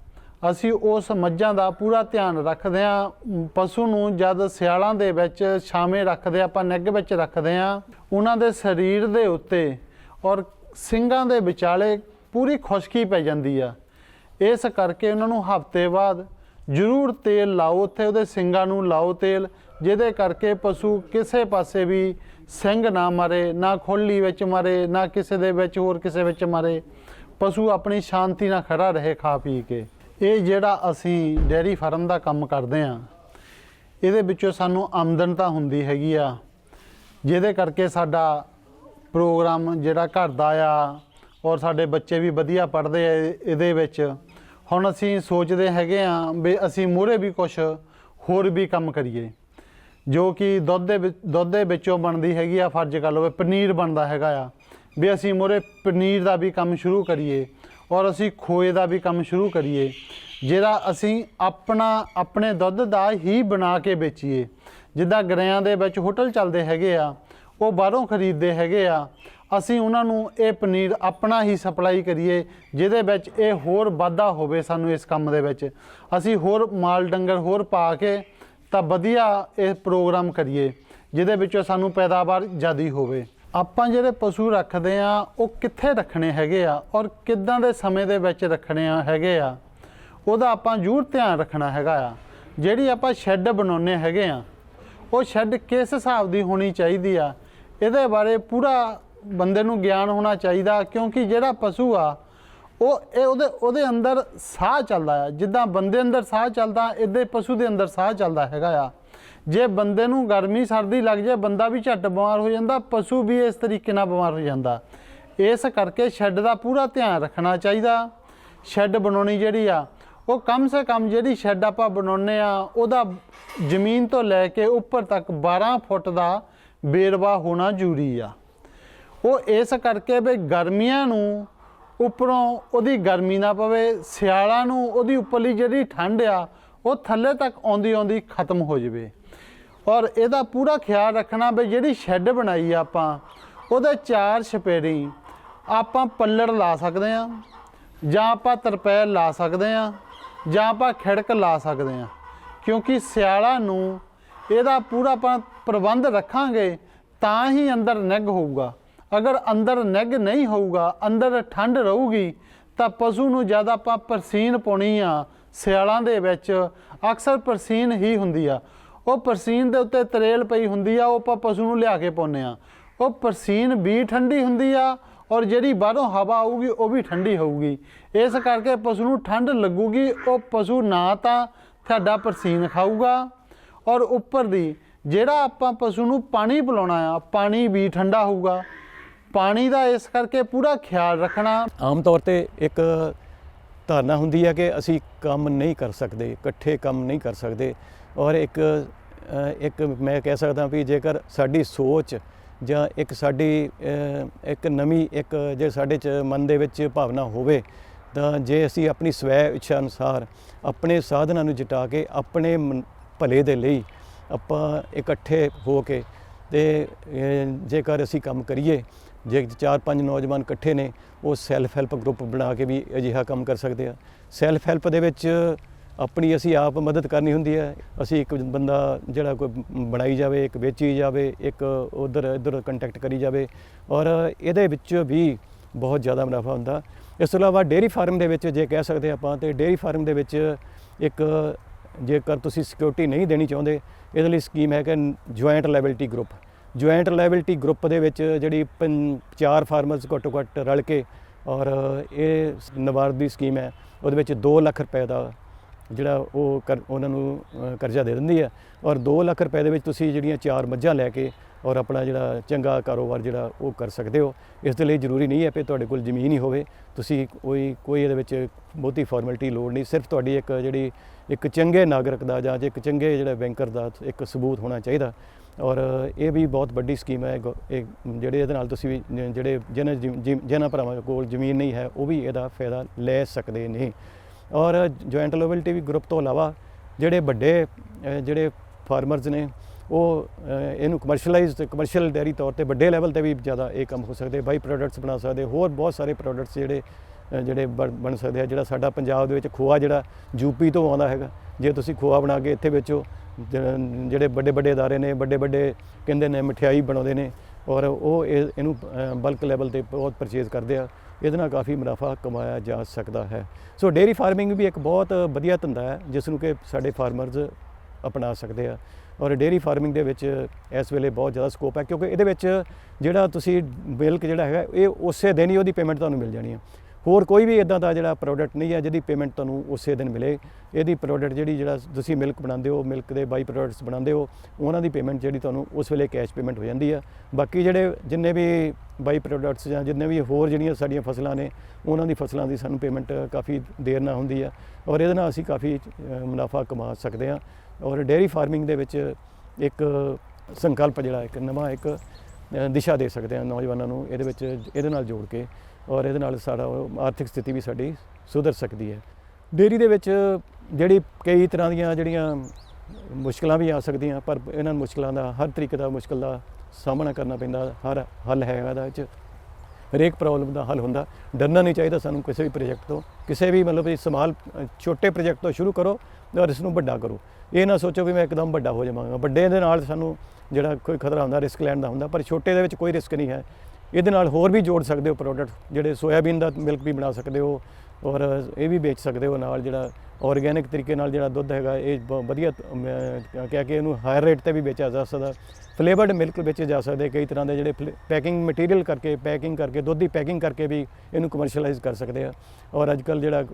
A: ਅਸੀਂ ਉਸ ਮੱਝਾਂ ਦਾ ਪੂਰਾ ਧਿਆਨ ਰੱਖਦੇ ਆ ਪਸ਼ੂ ਨੂੰ ਜਦ ਸਿਆਲਾਂ ਦੇ ਵਿੱਚ ਛਾਵੇਂ ਰੱਖਦੇ ਆ, ਆਪਾਂ ਨਿੱਘ ਵਿੱਚ ਰੱਖਦੇ ਆ ਉਹਨਾਂ ਦੇ ਸਰੀਰ ਦੇ ਉੱਤੇ ਔਰ ਸਿੰਘਾਂ ਦੇ ਵਿਚਾਲੇ ਪੂਰੀ ਖੁਸ਼ਕੀ ਪੈ ਜਾਂਦੀ ਆ। ਇਸ ਕਰਕੇ ਉਹਨਾਂ ਨੂੰ ਹਫ਼ਤੇ ਬਾਅਦ ਜ਼ਰੂਰ ਤੇਲ ਲਾਓ ਉੱਥੇ ਉਹਦੇ ਸਿੰਗਾਂ ਨੂੰ ਲਾਓ ਤੇਲ ਜਿਹਦੇ ਕਰਕੇ ਪਸ਼ੂ ਕਿਸੇ ਪਾਸੇ ਵੀ ਸਿੰਘ ਨਾ ਮਾਰੇ ਨਾ ਖੋਲੀ ਵਿੱਚ ਮਰੇ ਨਾ ਕਿਸੇ ਦੇ ਵਿੱਚ ਹੋਰ ਕਿਸੇ ਵਿੱਚ ਮਾਰੇ। ਪਸ਼ੂ ਆਪਣੀ ਸ਼ਾਂਤੀ ਨਾਲ ਖੜਾ ਰਹੇ ਖਾ ਪੀ ਕੇ। ਇਹ ਜਿਹੜਾ ਅਸੀਂ ਡੇਅਰੀ ਫਾਰਮ ਦਾ ਕੰਮ ਕਰਦੇ ਆ ਇਹਦੇ ਵਿੱਚੋਂ ਸਾਨੂੰ ਆਮਦਨ ਤਾਂ ਹੁੰਦੀ ਹੈਗੀ ਆ, ਜਿਹਦੇ ਕਰਕੇ ਸਾਡਾ ਪ੍ਰੋਗਰਾਮ ਜਿਹੜਾ ਘਰ ਦਾ ਆ ਔਰ ਸਾਡੇ ਬੱਚੇ ਵੀ ਵਧੀਆ ਪੜ੍ਹਦੇ ਆ ਇਹ- ਇਹਦੇ ਵਿੱਚ। ਹੁਣ ਅਸੀਂ ਸੋਚਦੇ ਹੈਗੇ ਆ ਵੀ ਅਸੀਂ ਮੂਹਰੇ ਵੀ ਕੁਝ ਹੋਰ ਵੀ ਕੰਮ ਕਰੀਏ, ਜੋ ਕਿ ਦੁੱਧ ਦੇ ਵਿੱਚ- ਦੁੱਧ ਦੇ ਵਿੱਚੋਂ ਬਣਦੀ ਹੈਗੀ ਆ ਫਰਜ਼ ਕਰ ਲਓ ਪਨੀਰ ਬਣਦਾ ਹੈਗਾ ਆ। ਵੀ ਅਸੀਂ ਮੂਹਰੇ ਪਨੀਰ ਦਾ ਵੀ ਕੰਮ ਸ਼ੁਰੂ ਕਰੀਏ ਔਰ ਅਸੀਂ ਖੋਏ ਦਾ ਵੀ ਕੰਮ ਸ਼ੁਰੂ ਕਰੀਏ, ਜਿਹੜਾ ਅਸੀਂ ਆਪਣਾ, ਆਪਣੇ ਦੁੱਧ ਦਾ ਹੀ ਬਣਾ ਕੇ ਵੇਚੀਏ। ਜਿੱਦਾਂ ਗਰਿਆਂ ਦੇ ਵਿੱਚ ਹੋਟਲ ਚੱਲਦੇ ਹੈਗੇ ਆ, ਉਹ ਬਾਹਰੋਂ ਖਰੀਦਦੇ ਹੈਗੇ ਆ, ਅਸੀਂ ਉਹਨਾਂ ਨੂੰ ਇਹ ਪਨੀਰ ਆਪਣਾ ਹੀ ਸਪਲਾਈ ਕਰੀਏ, ਜਿਹਦੇ ਵਿੱਚ ਇਹ ਹੋਰ ਵਾਧਾ ਹੋਵੇ ਸਾਨੂੰ ਇਸ ਕੰਮ ਦੇ ਵਿੱਚ। ਅਸੀਂ ਹੋਰ ਮਾਲ ਡੰਗਰ ਹੋਰ ਪਾ ਕੇ ਤਾਂ ਵਧੀਆ ਇਹ ਪ੍ਰੋਗਰਾਮ ਕਰੀਏ, ਜਿਹਦੇ ਵਿੱਚੋਂ ਸਾਨੂੰ ਪੈਦਾਵਾਰ ਜ਼ਿਆਦੀ ਹੋਵੇ। ਆਪਾਂ ਜਿਹੜੇ ਪਸ਼ੂ ਰੱਖਦੇ ਆ, ਉਹ ਕਿੱਥੇ ਰੱਖਣੇ ਹੈਗੇ ਆ ਔਰ ਕਿੱਦਾਂ ਦੇ ਸਮੇਂ ਦੇ ਵਿੱਚ ਰੱਖਣੇ ਆ ਹੈਗੇ ਆ, ਉਹਦਾ ਆਪਾਂ ਜ਼ਰੂਰ ਧਿਆਨ ਰੱਖਣਾ ਹੈਗਾ ਆ। ਜਿਹੜੀ ਆਪਾਂ ਸ਼ੈੱਡ ਬਣਾਉਨੇ ਹੈਗੇ ਆ, ਉਹ ਸ਼ੈੱਡ ਕਿਸ ਹਿਸਾਬ ਦੀ ਹੋਣੀ ਚਾਹੀਦੀ ਆ, ਇਹਦੇ ਬਾਰੇ ਪੂਰਾ ਬੰਦੇ ਨੂੰ ਗਿਆਨ ਹੋਣਾ ਚਾਹੀਦਾ ਕਿਉਂਕਿ ਜਿਹੜਾ ਪਸ਼ੂ ਆ, ਉਹ ਇਹ ਉਹਦੇ ਉਹਦੇ ਅੰਦਰ ਸਾਹ ਚੱਲਦਾ ਆ। ਜਿੱਦਾਂ ਬੰਦੇ ਅੰਦਰ ਸਾਹ ਚੱਲਦਾ, ਇਦਾਂ ਪਸ਼ੂ ਦੇ ਅੰਦਰ ਸਾਹ ਚੱਲਦਾ ਹੈਗਾ ਆ। ਜੇ ਬੰਦੇ ਨੂੰ ਗਰਮੀ, ਸਰਦੀ ਲੱਗ ਜਾਏ, ਬੰਦਾ ਵੀ ਝੱਟ ਬਿਮਾਰ ਹੋ ਜਾਂਦਾ, ਪਸ਼ੂ ਵੀ ਇਸ ਤਰੀਕੇ ਨਾਲ ਬਿਮਾਰ ਹੋ ਜਾਂਦਾ। ਇਸ ਕਰਕੇ ਸ਼ੈੱਡ ਦਾ ਪੂਰਾ ਧਿਆਨ ਰੱਖਣਾ ਚਾਹੀਦਾ। ਸ਼ੈੱਡ ਬਣਾਉਣੀ ਜਿਹੜੀ ਆ, ਉਹ ਕਮ ਸੇ ਕਮ ਜਿਹੜੀ ਸ਼ੈੱਡ ਆਪਾਂ ਬਣਾਉਨੇ ਆ, ਉਹਦਾ ਜ਼ਮੀਨ ਤੋਂ ਲੈ ਕੇ ਉੱਪਰ ਤੱਕ 12 ਫੁੱਟ ਦਾ ਬੇਰਵਾ ਹੋਣਾ ਜ਼ਰੂਰੀ ਆ। ਉਹ ਇਸ ਕਰਕੇ ਵੀ ਗਰਮੀਆਂ ਨੂੰ ਉੱਪਰੋਂ ਉਹਦੀ ਗਰਮੀ ਨਾ ਪਵੇ, ਸਿਆਲਾਂ ਨੂੰ ਉਹਦੀ ਉੱਪਰਲੀ ਜਿਹੜੀ ਠੰਡ ਆ, ਉਹ ਥੱਲੇ ਤੱਕ ਆਉਂਦੀ ਆਉਂਦੀ ਖਤਮ ਹੋ ਜਾਵੇ। ਔਰ ਇਹਦਾ ਪੂਰਾ ਖਿਆਲ ਰੱਖਣਾ ਵੀ ਜਿਹੜੀ ਸ਼ੈੱਡ ਬਣਾਈ ਆ ਆਪਾਂ, ਉਹਦੇ ਚਾਰ ਛਪੇਰੀ ਆਪਾਂ ਪੱਲੜ ਲਾ ਸਕਦੇ ਆ ਜਾਂ ਆਪਾਂ ਤਰਪੈਲ ਲਾ ਸਕਦੇ ਆ ਜਾਂ ਆਪਾਂ ਖਿੜਕ ਲਾ ਸਕਦੇ ਆ ਕਿਉਂਕਿ ਸਿਆਲਾਂ ਨੂੰ ਇਹਦਾ ਪੂਰਾ ਆਪਾਂ ਪ੍ਰਬੰਧ ਰੱਖਾਂਗੇ, ਤਾਂ ਹੀ ਅੰਦਰ ਨਿੱਘ ਹੋਊਗਾ। ਅਗਰ ਅੰਦਰ ਨਿੱਘ ਨਹੀਂ ਹੋਊਗਾ, ਅੰਦਰ ਠੰਡ ਰਹੂਗੀ, ਤਾਂ ਪਸ਼ੂ ਨੂੰ ਜ਼ਿਆਦਾ ਆਪਾਂ ਪਰਸੀਨ ਪਾਉਣੀ ਆ ਸਿਆਲਾਂ ਦੇ ਵਿੱਚ, ਅਕਸਰ ਪਰਸੀਨ ਹੀ ਹੁੰਦੀ ਆ। ਉਹ ਪਰਸੀਨ ਦੇ ਉੱਤੇ ਤਰੇਲ ਪਈ ਹੁੰਦੀ ਆ, ਉਹ ਆਪਾਂ ਪਸ਼ੂ ਨੂੰ ਲਿਆ ਕੇ ਪਾਉਂਦੇ ਆ। ਉਹ ਪਰਸੀਨ ਵੀ ਠੰਡੀ ਹੁੰਦੀ ਆ ਔਰ ਜਿਹੜੀ ਬਾਹਰੋਂ ਹਵਾ ਆਊਗੀ, ਉਹ ਵੀ ਠੰਡੀ ਹੋਊਗੀ। ਇਸ ਕਰਕੇ ਪਸ਼ੂ ਨੂੰ ਠੰਡ ਲੱਗੂਗੀ, ਉਹ ਪਸ਼ੂ ਨਾ ਤਾਂ ਤੁਹਾਡਾ ਪਰਸੀਨ ਖਾਊਗਾ। ਔਰ ਉੱਪਰ ਦੀ, ਜਿਹੜਾ ਆਪਾਂ ਪਸ਼ੂ ਨੂੰ ਪਾਣੀ ਪਿਲਾਉਣਾ ਆ, ਪਾਣੀ ਵੀ ਠੰਡਾ ਹੋਊਗਾ। ਪਾਣੀ ਦਾ ਇਸ ਕਰਕੇ ਪੂਰਾ ਖਿਆਲ ਰੱਖਣਾ।
B: ਆਮ ਤੌਰ ਤੇ ਇੱਕ ਧਾਰਨਾ ਹੁੰਦੀ ਹੈ ਕਿ ਅਸੀਂ ਕੰਮ ਨਹੀਂ ਕਰ ਸਕਦੇ, ਇਕੱਠੇ ਕੰਮ ਨਹੀਂ ਕਰ ਸਕਦੇ। ਔਰ ਇੱਕ ਇੱਕ ਮੈਂ ਕਹਿ ਸਕਦਾ ਵੀ ਜੇਕਰ ਸਾਡੀ ਸੋਚ ਜਾਂ ਇੱਕ ਸਾਡੀ ਇੱਕ ਨਵੀਂ, ਇੱਕ ਜੇ ਸਾਡੇ ਚ ਮਨ ਦੇ ਵਿੱਚ ਭਾਵਨਾ ਹੋਵੇ, ਤਾਂ ਜੇ ਅਸੀਂ ਆਪਣੀ ਸਵੈ ਇੱਛਾ ਅਨੁਸਾਰ ਆਪਣੇ ਸਾਧਨਾਂ ਨੂੰ ਜਟਾ ਕੇ ਆਪਣੇ ਮਨ- ਭਲੇ ਦੇ ਲਈ ਆਪਾਂ ਇਕੱਠੇ ਹੋ ਕੇ ਤੇ ਜੇਕਰ ਅਸੀਂ ਕੰਮ ਕਰੀਏ, ਜੇ ਚਾਰ ਪੰਜ ਨੌਜਵਾਨ ਇਕੱਠੇ ਨੇ, ਉਹ ਸੈਲਫ ਹੈਲਪ ਗਰੁੱਪ ਬਣਾ ਕੇ ਵੀ ਅਜਿਹਾ ਕੰਮ ਕਰ ਸਕਦੇ ਆ। ਸੈਲਫ ਹੈਲਪ ਦੇ ਵਿੱਚ ਆਪਣੀ ਅਸੀਂ ਆਪ ਮਦਦ ਕਰਨੀ ਹੁੰਦੀ ਹੈ। ਅਸੀਂ ਇੱਕ ਬੰਦਾ ਜਿਹੜਾ ਕੋਈ ਬਣਾਈ ਜਾਵੇ, ਇੱਕ ਵੇਚੀ ਜਾਵੇ, ਇੱਕ ਉਧਰ ਇਧਰ ਕੰਟੈਕਟ ਕਰੀ ਜਾਵੇ ਔਰ ਇਹਦੇ ਵਿੱਚ ਵੀ ਬਹੁਤ ਜ਼ਿਆਦਾ ਮੁਨਾਫਾ ਹੁੰਦਾ। ਇਸ ਤੋਂ ਇਲਾਵਾ ਡੇਅਰੀ ਫਾਰਮ ਦੇ ਵਿੱਚ ਜੇ ਕਹਿ ਸਕਦੇ ਆਪਾਂ ਤੇ ਡੇਅਰੀ ਫਾਰਮ ਦੇ ਵਿੱਚ ਇੱਕ ਜੇਕਰ ਤੁਸੀਂ ਸਿਕਿਉਰਿਟੀ ਨਹੀਂ ਦੇਣੀ ਚਾਹੁੰਦੇ, ਇਹਦੇ ਲਈ ਸਕੀਮ ਹੈ ਕਿ joint liability group joint liability group ਦੇ ਵਿੱਚ ਜਿਹੜੀ ਪੰ- ਚਾਰ ਫਾਰਮਰਸ ਘੱਟੋ ਘੱਟ ਰਲ ਕੇ ਔਰ ਇਹ ਨਵਾਰ ਦੀ ਸਕੀਮ ਹੈ। ਉਹਦੇ ਵਿੱਚ 2 ਲੱਖ ਰੁਪਏ ਦਾ ਜਿਹੜਾ ਉਹ ਕਰ, ਉਹਨਾਂ ਨੂੰ ਕਰਜ਼ਾ ਦੇ ਦਿੰਦੀ ਹੈ ਔਰ 2 ਲੱਖ ਰੁਪਏ ਦੇ ਵਿੱਚ ਤੁਸੀਂ ਜਿਹੜੀਆਂ ਚਾਰ ਮੱਝਾਂ ਲੈ ਕੇ ਔਰ ਆਪਣਾ ਜਿਹੜਾ ਚੰਗਾ ਕਾਰੋਬਾਰ ਜਿਹੜਾ ਉਹ ਕਰ ਸਕਦੇ ਹੋ। ਇਸ ਦੇ ਲਈ ਜ਼ਰੂਰੀ ਨਹੀਂ ਹੈ ਕਿ ਤੁਹਾਡੇ ਕੋਲ ਜ਼ਮੀਨ ਹੀ ਹੋਵੇ। ਤੁਸੀਂ ਕੋਈ ਕੋਈ ਇਹਦੇ ਵਿੱਚ ਬਹੁਤੀ ਫਾਰਮੈਲਿਟੀ ਲੋੜ ਨਹੀਂ। ਸਿਰਫ ਤੁਹਾਡੀ ਇੱਕ ਜਿਹੜੀ, ਇੱਕ ਚੰਗੇ ਨਾਗਰਿਕ ਦਾ ਜਾਂ ਇੱਕ ਚੰਗੇ ਜਿਹੜਾ ਬੈਂਕਰ ਦਾ ਇੱਕ ਸਬੂਤ ਹੋਣਾ ਚਾਹੀਦਾ। ਔਰ ਇਹ ਵੀ ਬਹੁਤ ਵੱਡੀ ਸਕੀਮ ਹੈ। ਗੋ- ਇਹ ਜਿਹੜੇ ਇਹਦੇ ਨਾਲ ਤੁਸੀਂ ਜਿਹੜੇ ਜਿਹਨਾਂ ਜਿ- ਜਿ- ਜਿਹਨਾਂ ਭਰਾਵਾਂ ਕੋਲ ਜ਼ਮੀਨ ਨਹੀਂ ਹੈ, ਉਹ ਵੀ ਇਹਦਾ ਫਾਇਦਾ ਲੈ ਸਕਦੇ ਨੇ। ਔਰ ਜੁਆਇੰਟ ਲਾਇਬਿਲਟੀ ਵੀ ਗਰੁੱਪ ਤੋਂ ਇਲਾਵਾ ਜਿਹੜੇ ਵੱਡੇ ਅ, ਜਿਹੜੇ ਫਾਰਮਰਸ ਨੇ ਉਹ ਅ, ਇਹਨੂੰ ਕਮਰਸ਼ੀਅਲਾਈਜ਼ ਕਮਰਸ਼ੀਅਲ ਡੈਰੀ ਤੌਰ ਤੇ ਵੱਡੇ ਲੈਵਲ ਤੇ ਵੀ ਜ਼ਿਆਦਾ ਇਹ ਕੰਮ ਹੋ ਸਕਦੇ ਬਾਈ ਪ੍ਰੋਡਕਟਸ ਬਣਾ ਸਕਦੇ ਹੋਰ ਬਹੁਤ ਸਾਰੇ ਪ੍ਰੋਡਕਟਸ ਜਿਹੜੇ ਅ, ਜਿਹੜੇ ਬਣ ਬਣ ਸਕਦੇ ਆ ਜਿਹੜਾ ਸਾਡਾ ਪੰਜਾਬ ਦੇ ਵਿੱਚ ਖੋਆ ਜਿਹੜਾ ਯੂਪੀ ਤੋਂ ਆਉਂਦਾ ਹੈਗਾ ਜੇ ਤੁਸੀਂ ਖੋਆ ਬਣਾ ਕੇ ਇੱਥੇ ਵੇਚੋ ਜ- ਜਿਹੜੇ ਵੱਡੇ ਵੱਡੇ ادارے ਨੇ ਵੱਡੇ ਵੱਡੇ ਕਹਿੰਦੇ ਨੇ ਮਠਿਆਈ ਬਣਾਉਂਦੇ ਨੇ ਔਰ ਉਹ ਇਹ- ਇਹਨੂੰ ਬਲਕ ਲੈਵਲ ਤੇ ਬਹੁਤ ਪਰਚੇਜ਼ ਕਰਦੇ ਆ ਇਹਦੇ ਨਾਲ ਕਾਫੀ ਮੁਨਾਫਾ ਕਮਾਇਆ ਜਾ ਸਕਦਾ ਹੈ। ਸੋ ਡੇਅਰੀ ਫਾਰਮਿੰਗ ਵੀ ਇੱਕ ਬਹੁਤ ਵਧੀਆ ਧੰਦਾ ਹੈ ਜਿਸ ਨੂੰ ਕਿ ਸਾਡੇ ਫਾਰਮਰਜ਼ ਅਪਣਾ ਸਕਦੇ ਆ। ਔਰ ਡੇਅਰੀ ਫਾਰਮਿੰਗ ਦੇ ਵਿੱਚ ਇਸ ਵੇਲੇ ਬਹੁਤ ਜ਼ਿਆਦਾ ਸਕੋਪ ਹੈ, ਕਿਉਂਕਿ ਇਹਦੇ ਵਿੱਚ ਜਿਹੜਾ ਤੁਸੀਂ ਮਿਲਕ ਜਿਹੜਾ ਹੈਗਾ, ਇਹ ਉਸੇ ਦਿਨ ਹੀ ਉਹਦੀ ਪੇਮੈਂਟ ਤੁਹਾਨੂੰ ਮਿਲ ਜਾਣੀ ਹੈ ਹੋਰ ਕੋਈ ਵੀ ਇਦਾਂ ਦਾ ਜਿਹੜਾ ਪ੍ਰੋਡਕਟ ਨਹੀਂ ਹੈ ਜਿਹਦੀ ਪੇਮੈਂਟ ਤੁਹਾਨੂੰ ਉਸੇ ਦਿਨ ਮਿਲੇ। ਇਹਦੀ ਪ੍ਰੋਡਕਟ ਜਿਹੜੀ ਜਿਹੜਾ ਤੁਸੀਂ ਮਿਲਕ ਬਣਾਉਂਦੇ ਹੋ ਮਿਲਕ ਦੇ ਬਾਈ ਪ੍ਰੋਡਕਟਸ ਬਣਾਉਂਦੇ ਹੋ, ਉਹਨਾਂ ਦੀ ਪੇਮੈਂਟ ਜਿਹੜੀ ਤੁਹਾਨੂੰ ਉਸ ਵੇਲੇ ਕੈਸ਼ ਪੇਮੈਂਟ ਹੋ ਜਾਂਦੀ ਹੈ। ਬਾਕੀ ਜਿਹੜੇ ਜਿੰਨੇ ਵੀ ਬਾਈ ਪ੍ਰੋਡਕਟਸ ਜਾਂ ਜਿੰਨੇ ਵੀ ਹੋਰ ਜਿਹੜੀਆਂ ਸਾਡੀਆਂ ਫਸਲਾਂ ਨੇ, ਉਹਨਾਂ ਦੀ ਫਸਲਾਂ ਦੀ ਸਾਨੂੰ ਪੇਮੈਂਟ ਕਾਫੀ ਦੇਰ ਨਾਲ ਹੁੰਦੀ ਹੈ ਔਰ ਇਹਦੇ ਨਾਲ ਅਸੀਂ ਕਾਫੀ ਮੁਨਾਫਾ ਕਮਾ ਸਕਦੇ ਹਾਂ ਔਰ ਡੇਅਰੀ ਫਾਰਮਿੰਗ ਦੇ ਵਿੱਚ ਇੱਕ ਸੰਕਲਪ ਜਿਹੜਾ ਇੱਕ ਨਵਾਂ ਇੱਕ ਦਿਸ਼ਾ ਦੇ ਸਕਦੇ ਹਾਂ ਨੌਜਵਾਨਾਂ ਨੂੰ ਇਹਦੇ ਵਿੱਚ, ਇਹਦੇ ਨਾਲ ਜੋੜ ਕੇ। ਔਰ ਇਹਦੇ ਨਾਲ ਸਾਡਾ ਉਹ ਆਰਥਿਕ ਸਥਿਤੀ ਵੀ ਸਾਡੀ ਸੁਧਰ ਸਕਦੀ ਹੈ। ਡੇਅਰੀ ਦੇ ਵਿੱਚ ਜਿਹੜੀ ਕਈ ਤਰ੍ਹਾਂ ਦੀਆਂ ਜਿਹੜੀਆਂ ਮੁਸ਼ਕਲਾਂ ਵੀ ਆ ਸਕਦੀਆਂ, ਪਰ ਇਹਨਾਂ ਮੁਸ਼ਕਲਾਂ ਦਾ ਹਰ ਤਰੀਕੇ ਦਾ ਮੁਸ਼ਕਲ ਦਾ ਸਾਹਮਣਾ ਕਰਨਾ ਪੈਂਦਾ, ਹਰ ਹੱਲ ਹੈਗਾ ਇਹਦਾ ਵਿੱਚ। ਹਰੇਕ ਪ੍ਰੋਬਲਮ ਦਾ ਹੱਲ ਹੁੰਦਾ। ਡਰਨਾ ਨਹੀਂ ਚਾਹੀਦਾ ਸਾਨੂੰ ਕਿਸੇ ਵੀ ਪ੍ਰੋਜੈਕਟ ਤੋਂ। ਕਿਸੇ ਵੀ ਮਤਲਬ ਇਹ ਸਮਾਲ, ਛੋਟੇ ਪ੍ਰੋਜੈਕਟ ਤੋਂ ਸ਼ੁਰੂ ਕਰੋ ਔਰ ਇਸ ਨੂੰ ਵੱਡਾ ਕਰੋ। ਇਹ ਨਾ ਸੋਚੋ ਵੀ ਮੈਂ ਇੱਕਦਮ ਵੱਡਾ ਹੋ ਜਾਵਾਂਗਾ। ਵੱਡੇ ਦੇ ਨਾਲ ਸਾਨੂੰ ਜਿਹੜਾ ਕੋਈ ਖਤਰਾ ਹੁੰਦਾ ਰਿਸਕ ਲੈਣ ਦਾ ਹੁੰਦਾ, ਪਰ ਛੋਟੇ ਦੇ ਵਿੱਚ ਕੋਈ ਰਿਸਕ ਨਹੀਂ ਹੈ। ਇਹਦੇ ਨਾਲ ਹੋਰ ਵੀ ਜੋੜ ਸਕਦੇ ਹੋ ਪ੍ਰੋਡਕਟ ਜਿਹੜੇ ਸੋਇਆਬੀਨ ਦਾ ਮਿਲਕ ਵੀ ਬਣਾ ਸਕਦੇ ਹੋ ਔਰ ਇਹ ਵੀ ਵੇਚ ਸਕਦੇ ਹੋ ਨਾਲ ਜਿਹੜਾ ਆਰਗੇਨਿਕ ਤਰੀਕੇ ਨਾਲ ਜਿਹੜਾ ਦੁੱਧ ਹੈਗਾ, ਇਹ ਬ- ਵਧੀਆ ਕਹਿ ਕੇ ਇਹਨੂੰ ਹਾਇਰ ਰੇਟ ਤੇ ਵੀ ਵੇਚਿਆ ਜਾ ਸਕਦਾ। ਫਲੇਵਰਡ ਮਿਲਕ ਵੇਚੇ ਜਾ ਸਕਦੇ, ਕਈ ਤਰ੍ਹਾਂ ਦੇ ਜਿਹੜੇ ਪੈਕਿੰਗ ਮਟੀਰੀਅਲ ਕਰਕੇ ਪੈਕਿੰਗ ਕਰਕੇ, ਦੁੱਧ ਦੀ ਪੈਕਿੰਗ ਕਰਕੇ ਵੀ ਇਹਨੂੰ ਕਮਰਸ਼ੀਅਲਾਈਜ਼ ਕਰ ਸਕਦੇ ਆ। ਔਰ ਅੱਜ ਕੱਲ ਜਿਹੜਾ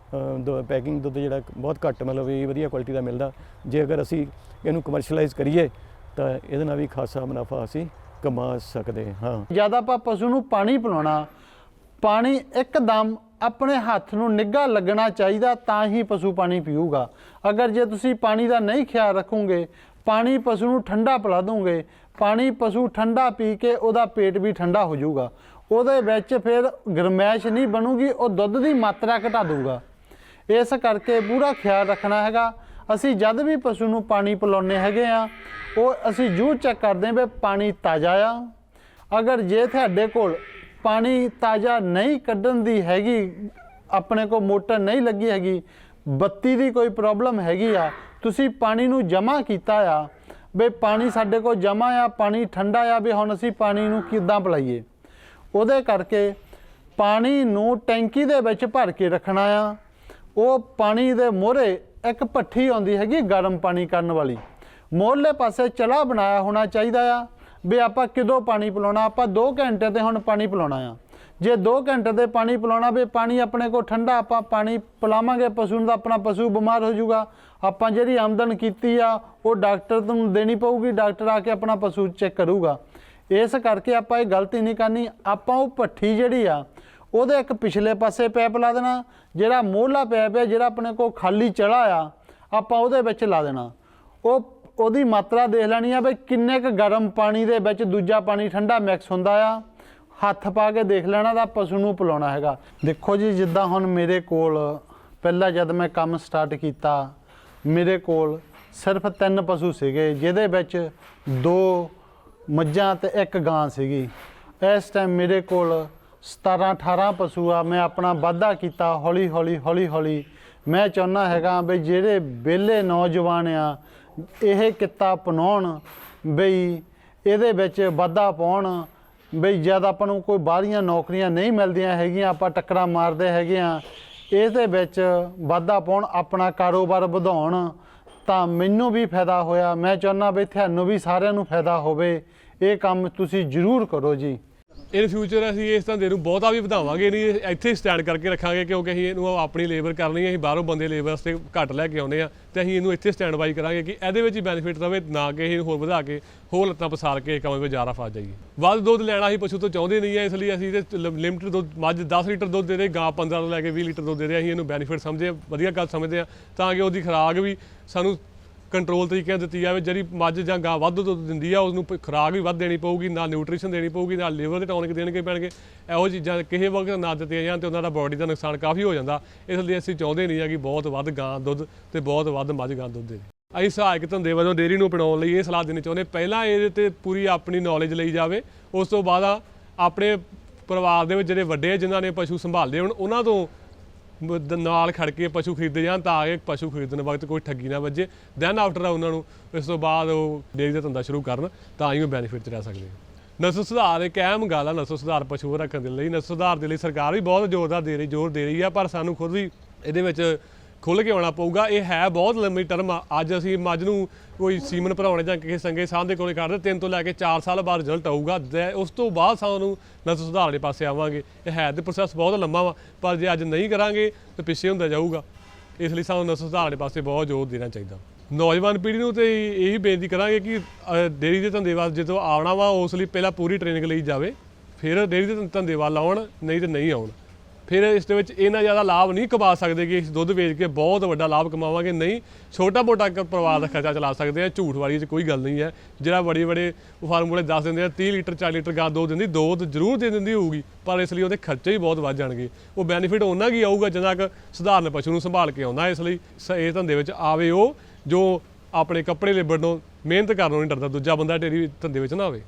B: ਪੈਕਿੰਗ ਦੁੱਧ ਜਿਹੜਾ ਬਹੁਤ ਘੱਟ ਮਤਲਬ ਵੀ ਵਧੀਆ ਕੁਆਲਿਟੀ ਦਾ ਮਿਲਦਾ। ਜੇ ਅਗਰ ਅਸੀਂ ਇਹਨੂੰ ਕਮਰਸ਼ੀਅਲਾਈਜ਼ ਕਰੀਏ ਤਾਂ ਇਹਦੇ ਨਾਲ ਵੀ ਖਾਸਾ ਮੁਨਾਫਾ ਅਸੀਂ ਕਮਾ ਸਕਦੇ ਹਾਂ।
A: ਜਦ ਆਪਾਂ ਪਸ਼ੂ ਨੂੰ ਪਾਣੀ ਪਿਲਾਉਣਾ, ਪਾਣੀ ਇੱਕਦਮ ਆਪਣੇ ਹੱਥ ਨੂੰ ਨਿੱਘਾ ਲੱਗਣਾ ਚਾਹੀਦਾ, ਤਾਂ ਹੀ ਪਸ਼ੂ ਪਾਣੀ ਪੀਊਗਾ। ਅਗਰ ਜੇ ਤੁਸੀਂ ਪਾਣੀ ਦਾ ਨਹੀਂ ਖਿਆਲ ਰੱਖੋਗੇ, ਪਾਣੀ ਪਸ਼ੂ ਨੂੰ ਠੰਡਾ ਪਿਲਾ ਦੋਗੇ, ਪਾਣੀ ਪਸ਼ੂ ਠੰਡਾ ਪੀ ਕੇ ਉਹਦਾ ਪੇਟ ਵੀ ਠੰਡਾ ਹੋ ਜਾਊਗਾ। ਉਹਦੇ ਵਿੱਚ ਫਿਰ ਗਰਮੈਸ਼ ਨਹੀਂ ਬਣੂਗੀ, ਉਹ ਦੁੱਧ ਦੀ ਮਾਤਰਾ ਘਟਾ ਦਊਗਾ। ਇਸ ਕਰਕੇ ਪੂਰਾ ਖਿਆਲ ਰੱਖਣਾ ਹੈਗਾ। ਅਸੀਂ ਜਦ ਵੀ ਪਸ਼ੂ ਨੂੰ ਪਾਣੀ ਪਿਲਾਉਂਦੇ ਹੈਗੇ ਆ, ਉਹ ਅਸੀਂ ਜ਼ਰੂਰ ਚੈੱਕ ਕਰਦੇ ਹਾਂ ਵੀ ਪਾਣੀ ਤਾਜ਼ਾ ਆ। ਅਗਰ ਜੇ ਤੁਹਾਡੇ ਕੋਲ ਪਾਣੀ ਤਾਜ਼ਾ ਨਹੀਂ ਕੱਢਣ ਦੀ ਹੈਗੀ, ਆਪਣੇ ਕੋਲ ਮੋਟਰ ਨਹੀਂ ਲੱਗੀ ਹੈਗੀ, ਬੱਤੀ ਦੀ ਕੋਈ ਪ੍ਰੋਬਲਮ ਹੈਗੀ ਆ, ਤੁਸੀਂ ਪਾਣੀ ਨੂੰ ਜਮ੍ਹਾਂ ਕੀਤਾ ਆ ਵੀ ਪਾਣੀ ਸਾਡੇ ਕੋਲ ਜਮ੍ਹਾਂ ਆ, ਪਾਣੀ ਠੰਡਾ ਆ, ਵੀ ਹੁਣ ਅਸੀਂ ਪਾਣੀ ਨੂੰ ਕਿੱਦਾਂ ਪਿਲਾਈਏ। ਉਹਦੇ ਕਰਕੇ ਪਾਣੀ ਨੂੰ ਟੈਂਕੀ ਦੇ ਵਿੱਚ ਭਰ ਕੇ ਰੱਖਣਾ ਆ। ਉਹ ਪਾਣੀ ਦੇ ਮੋਹਰੇ ਇੱਕ ਭੱਠੀ ਆਉਂਦੀ ਹੈਗੀ ਗਰਮ ਪਾਣੀ ਕਰਨ ਵਾਲੀ। ਮੋਹਰਲੇ ਪਾਸੇ ਚਲਾ ਬਣਾਇਆ ਹੋਣਾ ਚਾਹੀਦਾ ਆ ਵੀ ਆਪਾਂ ਕਿਦੋਂ ਪਾਣੀ ਪਿਲਾਉਣਾ, ਆਪਾਂ 2 ਘੰਟੇ ਤੇ ਹੁਣ ਪਾਣੀ ਪਿਲਾਉਣਾ ਆ। ਜੇ 2 ਘੰਟੇ ਤੇ ਪਾਣੀ ਪਿਲਾਉਣਾ ਵੀ ਪਾਣੀ ਆਪਣੇ ਕੋਲ ਠੰਡਾ, ਆਪਾਂ ਪਾਣੀ ਪਿਲਾਵਾਂਗੇ, ਪਸ਼ੂ ਨੂੰ ਤਾਂ ਆਪਣਾ ਪਸ਼ੂ ਬਿਮਾਰ ਹੋ ਜਾਊਗਾ। ਆਪਾਂ ਜਿਹੜੀ ਆਮਦਨ ਕੀਤੀ ਆ, ਉਹ ਡਾਕਟਰ ਨੂੰ ਦੇਣੀ ਪਊਗੀ, ਡਾਕਟਰ ਆ ਕੇ ਆਪਣਾ ਪਸ਼ੂ ਚੈੱਕ ਕਰੂਗਾ। ਇਸ ਕਰਕੇ ਆਪਾਂ ਇਹ ਗਲਤੀ ਨਹੀਂ ਕਰਨੀ, ਆਪਾਂ ਉਹ ਭੱਠੀ ਜਿਹੜੀ ਆ ਉਹਦੇ ਇੱਕ ਪਿਛਲੇ ਪਾਸੇ ਪੈਪ ਲਾ ਦੇਣਾ, ਜਿਹੜਾ ਮੋਹਲਾ ਪੈਪ ਹੈ, ਜਿਹੜਾ ਆਪਣੇ ਕੋਲ ਖਾਲੀ ਚੜਾ ਆ, ਆਪਾਂ ਉਹਦੇ ਵਿੱਚ ਲਾ ਦੇਣਾ। ਉਹ, ਉਹਦੀ ਮਾਤਰਾ ਦੇਖ ਲੈਣੀ ਆ ਵੀ ਕਿੰਨੇ ਕੁ ਗਰਮ ਪਾਣੀ ਦੇ ਵਿੱਚ ਦੂਜਾ ਪਾਣੀ ਠੰਡਾ ਮਿਕਸ ਹੁੰਦਾ ਆ। ਹੱਥ ਪਾ ਕੇ ਦੇਖ ਲੈਣਾ ਤਾਂ ਪਸ਼ੂ ਨੂੰ ਪਿਲਾਉਣਾ ਹੈਗਾ। ਦੇਖੋ ਜੀ, ਜਿੱਦਾਂ ਹੁਣ ਮੇਰੇ ਕੋਲ ਪਹਿਲਾਂ ਜਦ ਮੈਂ ਕੰਮ ਸਟਾਰਟ ਕੀਤਾ, ਮੇਰੇ ਕੋਲ ਸਿਰਫ ਤਿੰਨ ਪਸ਼ੂ ਸੀਗੇ, ਜਿਹਦੇ ਵਿੱਚ ਦੋ ਮੱਝਾਂ ਤੇ ਇੱਕ ਗਾਂ ਸੀਗੀ। ਇਸ ਟਾਈਮ ਮੇਰੇ ਕੋਲ 17 18 ਪਸ਼ੂ ਆ, ਮੈਂ ਆਪਣਾ ਵਾਧਾ ਕੀਤਾ ਹੌਲੀ ਹੌਲੀ ਹੌਲੀ ਹੌਲੀ। ਮੈਂ ਚਾਹੁੰਦਾ ਹੈਗਾ ਵੀ ਜਿਹੜੇ ਵਿਹਲੇ ਨੌਜਵਾਨ ਆ, ਇਹ ਕਿੱਤਾ ਅਪਣਾਉਣ ਬਈ, ਇਹਦੇ ਵਿੱਚ ਵਾਧਾ ਪਾਉਣ ਬਈ, ਜਦ ਆਪਾਂ ਨੂੰ ਕੋਈ ਬਾਹਰੀਆਂ ਨੌਕਰੀਆਂ ਨਹੀਂ ਮਿਲਦੀਆਂ ਹੈਗੀਆਂ, ਆਪਾਂ ਟੱਕਰਾਂ ਮਾਰਦੇ ਹੈਗੇ ਆ, ਇਹਦੇ ਵਿੱਚ ਵਾਧਾ ਪਾਉਣ, ਆਪਣਾ ਕਾਰੋਬਾਰ ਵਧਾਉਣ ਤਾਂ ਮੈਨੂੰ ਵੀ ਫਾਇਦਾ ਹੋਇਆ। ਮੈਂ ਚਾਹੁੰਦਾ ਵੀ ਤੁਹਾਨੂੰ ਵੀ ਸਾਰਿਆਂ ਨੂੰ ਫਾਇਦਾ ਹੋਵੇ। ਇਹ ਕੰਮ ਤੁਸੀਂ ਜ਼ਰੂਰ ਕਰੋ ਜੀ।
C: ਇਨ ਫਿਊਚਰ ਅਸੀਂ ਇਸ ਧੰਦੇ ਨੂੰ ਬਹੁਤਾ ਵੀ ਵਧਾਵਾਂਗੇ ਨਹੀਂ, ਇੱਥੇ ਹੀ ਸਟੈਂਡ ਕਰਕੇ ਰੱਖਾਂਗੇ ਕਿਉਂਕਿ ਅਸੀਂ ਇਹਨੂੰ ਆਪਣੀ ਲੇਬਰ ਕਰਨੀ ਹੈ, ਅਸੀਂ ਬਾਹਰੋਂ ਬੰਦੇ ਲੇਬਰ ਵਾਸਤੇ ਘੱਟ ਲੈ ਕੇ ਆਉਂਦੇ ਆ ਤੇ ਅਸੀਂ ਇਹਨੂੰ ਇੱਥੇ ਸਟੈਂਡ ਬਾਈ ਕਰਾਂਗੇ ਕਿ ਇਹਦੇ ਵਿੱਚ ਹੀ ਬੈਨੀਫਿਟ ਰਵੇ, ਨਾ ਕਿ ਅਸੀਂ ਹੋਰ ਵਧਾ ਕੇ ਹੋਰ ਲੱਤਾਂ ਪਸਾਰ ਕੇ ਕੰਮ ਵਿੱਚ ਜ਼ਿਆਦਾ ਫਸ ਜਾਈਏ। ਵੱਧ ਦੁੱਧ ਲੈਣਾ ਅਸੀਂ ਪਸ਼ੂ ਤੋਂ ਚਾਹੁੰਦੇ ਨਹੀਂ ਹੈ, ਇਸ ਲਈ ਅਸੀਂ ਤੇ ਲਿਮਟਿਡ ਦੁੱਧ, ਮੱਝ 10 ਲੀਟਰ ਦੁੱਧ ਦੇ ਰਹੇ ਗਾਂ 15 ਤੋਂ ਲੈ ਕੇ 20 ਲੀਟਰ ਦੁੱਧ ਦੇ ਰਹੇ ਅਸੀਂ ਇਹਨੂੰ ਬੈਨੀਫਿਟ ਸਮਝਦੇ ਹਾਂ, ਵਧੀਆ ਗੱਲ ਸਮਝਦੇ ਆ ਤਾਂ ਕਿ ਉਹਦੀ ਖੁਰਾਕ ਵੀ ਸਾਨੂੰ ਕੰਟਰੋਲ ਤਰੀਕੇ ਨਾਲ ਦਿੱਤੀ ਜਾਵੇ ਜਿਹੜੀ ਮੱਝ ਜਾਂ ਗਾਂ ਵੱਧ ਦੁੱਧ ਦਿੰਦੀ ਆ ਉਸ ਨੂੰ ਪ- ਖੁਰਾਕ ਵੀ ਵੱਧ ਦੇਣੀ ਪਊਗੀ ਨਾਲ ਨਿਊਟ੍ਰੀਸ਼ਨ ਦੇਣੀ ਪਊਗੀ ਨਾਲ ਲੀਵਰ ਦੇ ਟੌਨਿਕ ਦੇਣਗੇ ਪੈਣਗੇ। ਇਹੋ ਚੀਜ਼ਾਂ ਕਿਸੇ ਵਕਤ ਨਾ ਦਿੱਤੀਆਂ ਜਾਣ ਤੇ ਉਹਨਾਂ ਦਾ ਬਾਡੀ ਦਾ ਨੁਕਸਾਨ ਕਾਫੀ ਹੋ ਜਾਂਦਾ। ਇਸ ਲਈ ਅਸੀਂ ਚਾਹੁੰਦੇ ਨਹੀਂ ਆ ਕਿ ਬਹੁਤ ਵੱਧ ਗਾਂ ਦੁੱਧ ਤੇ ਬਹੁਤ ਵੱਧ ਮੱਝ ਗਾਂ ਦੁੱਧ ਦੇ ਅਸੀਂ ਸਹਾਇਕ ਧੰਦੇ ਵਜੋਂ ਡੇਅਰੀ ਨੂੰ ਅਪਣਾਉਣ ਲਈ ਇਹ ਸਲਾਹ ਦੇਣੀ ਚਾਹੁੰਦੇ ਪਹਿਲਾਂ ਇਹਦੇ ਤੇ ਪੂਰੀ ਆਪਣੀ ਨੌਲੇਜ ਲਈ ਜਾਵੇ ਉਸ ਤੋਂ ਬਾਅਦ ਆਪਣੇ ਪਰਿਵਾਰ ਦੇ ਵਿੱਚ ਜਿਹੜੇ ਵੱਡੇ ਆ, ਜਿਨ੍ਹਾਂ ਨੇ ਪਸ਼ੂ ਸੰਭਾਲਦੇ ਹੋਣ ਉਹਨਾਂ ਤੋਂ ਨਾਲ ਖੜ ਕੇ ਪਸ਼ੂ ਖਰੀਦੇ ਜਾਣ ਤਾਂ ਕਿ ਪਸ਼ੂ ਖਰੀਦਣ ਵਕਤ ਕੋਈ ਠੱਗੀ ਨਾ ਵੱਜੇ ਦੈਨ ਆਫਟਰ ਉਹਨਾਂ ਨੂੰ ਇਸ ਤੋਂ ਬਾਅਦ ਉਹ ਡੇਅਰੀ ਦਾ ਧੰਦਾ ਸ਼ੁਰੂ ਕਰਨ ਤਾਂ ਹੀ ਉਹ ਬੈਨੀਫਿਟ 'ਚ ਰਹਿ ਸਕਦੇ ਆ। ਨਸਲ ਸੁਧਾਰ ਇੱਕ ਅਹਿਮ ਗੱਲ ਆ, ਨਸਲ ਸੁਧਾਰ ਪਸ਼ੂ ਰੱਖਣ ਦੇ ਲਈ ਨਸਲ ਸੁਧਾਰ ਦੇ ਲਈ ਸਰਕਾਰ ਵੀ ਬਹੁਤ ਜ਼ੋਰਦਾਰ ਦੇ ਰਹੀ, ਜ਼ੋਰ ਦੇ ਰਹੀ ਆ, ਪਰ ਸਾਨੂੰ ਖੁਦ ਵੀ ਇਹਦੇ ਵਿੱਚ ਖੁੱਲ ਕੇ ਆਉਣਾ ਪਊਗਾ। ਇਹ ਹੈ ਬਹੁਤ ਲੰਮੀ ਟਰਮ ਆ। ਅੱਜ ਅਸੀਂ ਮੱਝ ਨੂੰ ਕੋਈ ਸੀਮਨ ਭਰਾਉਣੇ ਜਾਂ ਕਿਸੇ ਸੰਗੇ ਸਾਹ ਦੇ ਕੋਲੇ ਕਰਦੇ ਤਿੰਨ ਤੋਂ ਲੈ ਕੇ 4 ਸਾਲ ਬਾਅਦ ਰਿਜ਼ਲਟ ਆਊਗਾ। ਦੈ- ਉਸ ਤੋਂ ਬਾਅਦ ਸਾਨੂੰ ਨਸਲ ਸੁਧਾਰ ਦੇ ਪਾਸੇ ਆਵਾਂਗੇ। ਇਹ ਹੈ ਤੇ ਪ੍ਰੋਸੈਸ ਬਹੁਤ ਲੰਮਾ ਵਾ ਪਰ ਜੇ ਅੱਜ ਨਹੀਂ ਕਰਾਂਗੇ ਤਾਂ ਪਿੱਛੇ ਹੁੰਦਾ ਜਾਊਗਾ। ਇਸ ਲਈ ਸਾਨੂੰ ਨਸਲ ਸੁਧਾਰ ਦੇ ਪਾਸੇ ਬਹੁਤ ਜ਼ੋਰ ਦੇਣਾ ਚਾਹੀਦਾ। ਨੌਜਵਾਨ ਪੀੜ੍ਹੀ ਨੂੰ ਤੇ ਇਹੀ ਬੇਨਤੀ ਕਰਾਂਗੇ ਕਿ ਅ, ਡੇਅਰੀ ਦੇ ਧੰਦੇ ਵੱਲ ਜਦੋਂ ਆਉਣਾ ਵਾ ਉਸ ਲਈ ਪਹਿਲਾਂ ਪੂਰੀ ਟ੍ਰੇਨਿੰਗ ਲਈ ਜਾਵੇ ਫਿਰ ਡੇਅਰੀ ਦੇ ਧੰਦੇ ਵੱਲ ਆਉਣ ਨਹੀਂ ਤੇ ਨਹੀਂ ਆਉਣ। ਫਿਰ ਇਸ ਦੇ ਵਿੱਚ ਇੰਨਾ ਜ਼ਿਆਦਾ ਲਾਭ ਨਹੀਂ ਕਮਾ ਸਕਦੇ ਕਿ ਇਸ ਦੁੱਧ ਵੇਚ ਕੇ ਬਹੁਤ ਵੱਡਾ ਲਾਭ ਕਮਾਵਾਂਗੇ। ਨਹੀਂ ਛੋਟਾ ਮੋਟਾ ਪਰਿਵਾਰ ਦਾ ਖਰਚਾ ਚਲਾ ਸਕਦੇ ਆ, ਝੂਠ ਵਾਲੀ ਚ ਕੋਈ ਗੱਲ ਨਹੀਂ ਹੈ। ਜਿਹੜਾ ਬੜੇ ਬੜੇ ਫਾਰਮੂਲੇ ਦੱਸ ਦਿੰਦੇ ਆ 30 ਲੀਟਰ 40 ਲੀਟਰ ਗਾਂ ਦੋ ਦਿੰਦੀ, ਦੋ ਜ਼ਰੂਰ ਦੇ ਦਿੰਦੀ ਹੋਊਗੀ, ਪਰ ਇਸ ਲਈ ਉਹਦੇ ਖਰਚੇ ਹੀ ਬਹੁਤ ਵੱਧ ਜਾਣਗੇ। ਉਹ ਬੈਨੀਫਿਟ ਉਹਨਾਂ ਕੀ ਆਊਗਾ ਜਿੰਨਾ ਕੁ ਸਧਾਰਨ ਪਸ਼ੂ ਨੂੰ ਸੰਭਾਲ ਕੇ ਆਉਂਦਾ, ਇਸ ਲਈ ਸ- ਇਹ ਧੰਦੇ ਵਿੱਚ ਆਵੇ ਉਹ, ਜੋ ਆਪਣੇ ਕੱਪੜੇ ਲੇਬਰ ਨੂੰ ਮਿਹਨਤ ਕਰਨ ਨੂੰ ਨਹੀਂ ਡਰਦਾ, ਦੂਜਾ ਬੰਦਾ ਢੇਰੀ ਧੰਦੇ ਵਿੱਚ ਨਾ ਆਵੇ।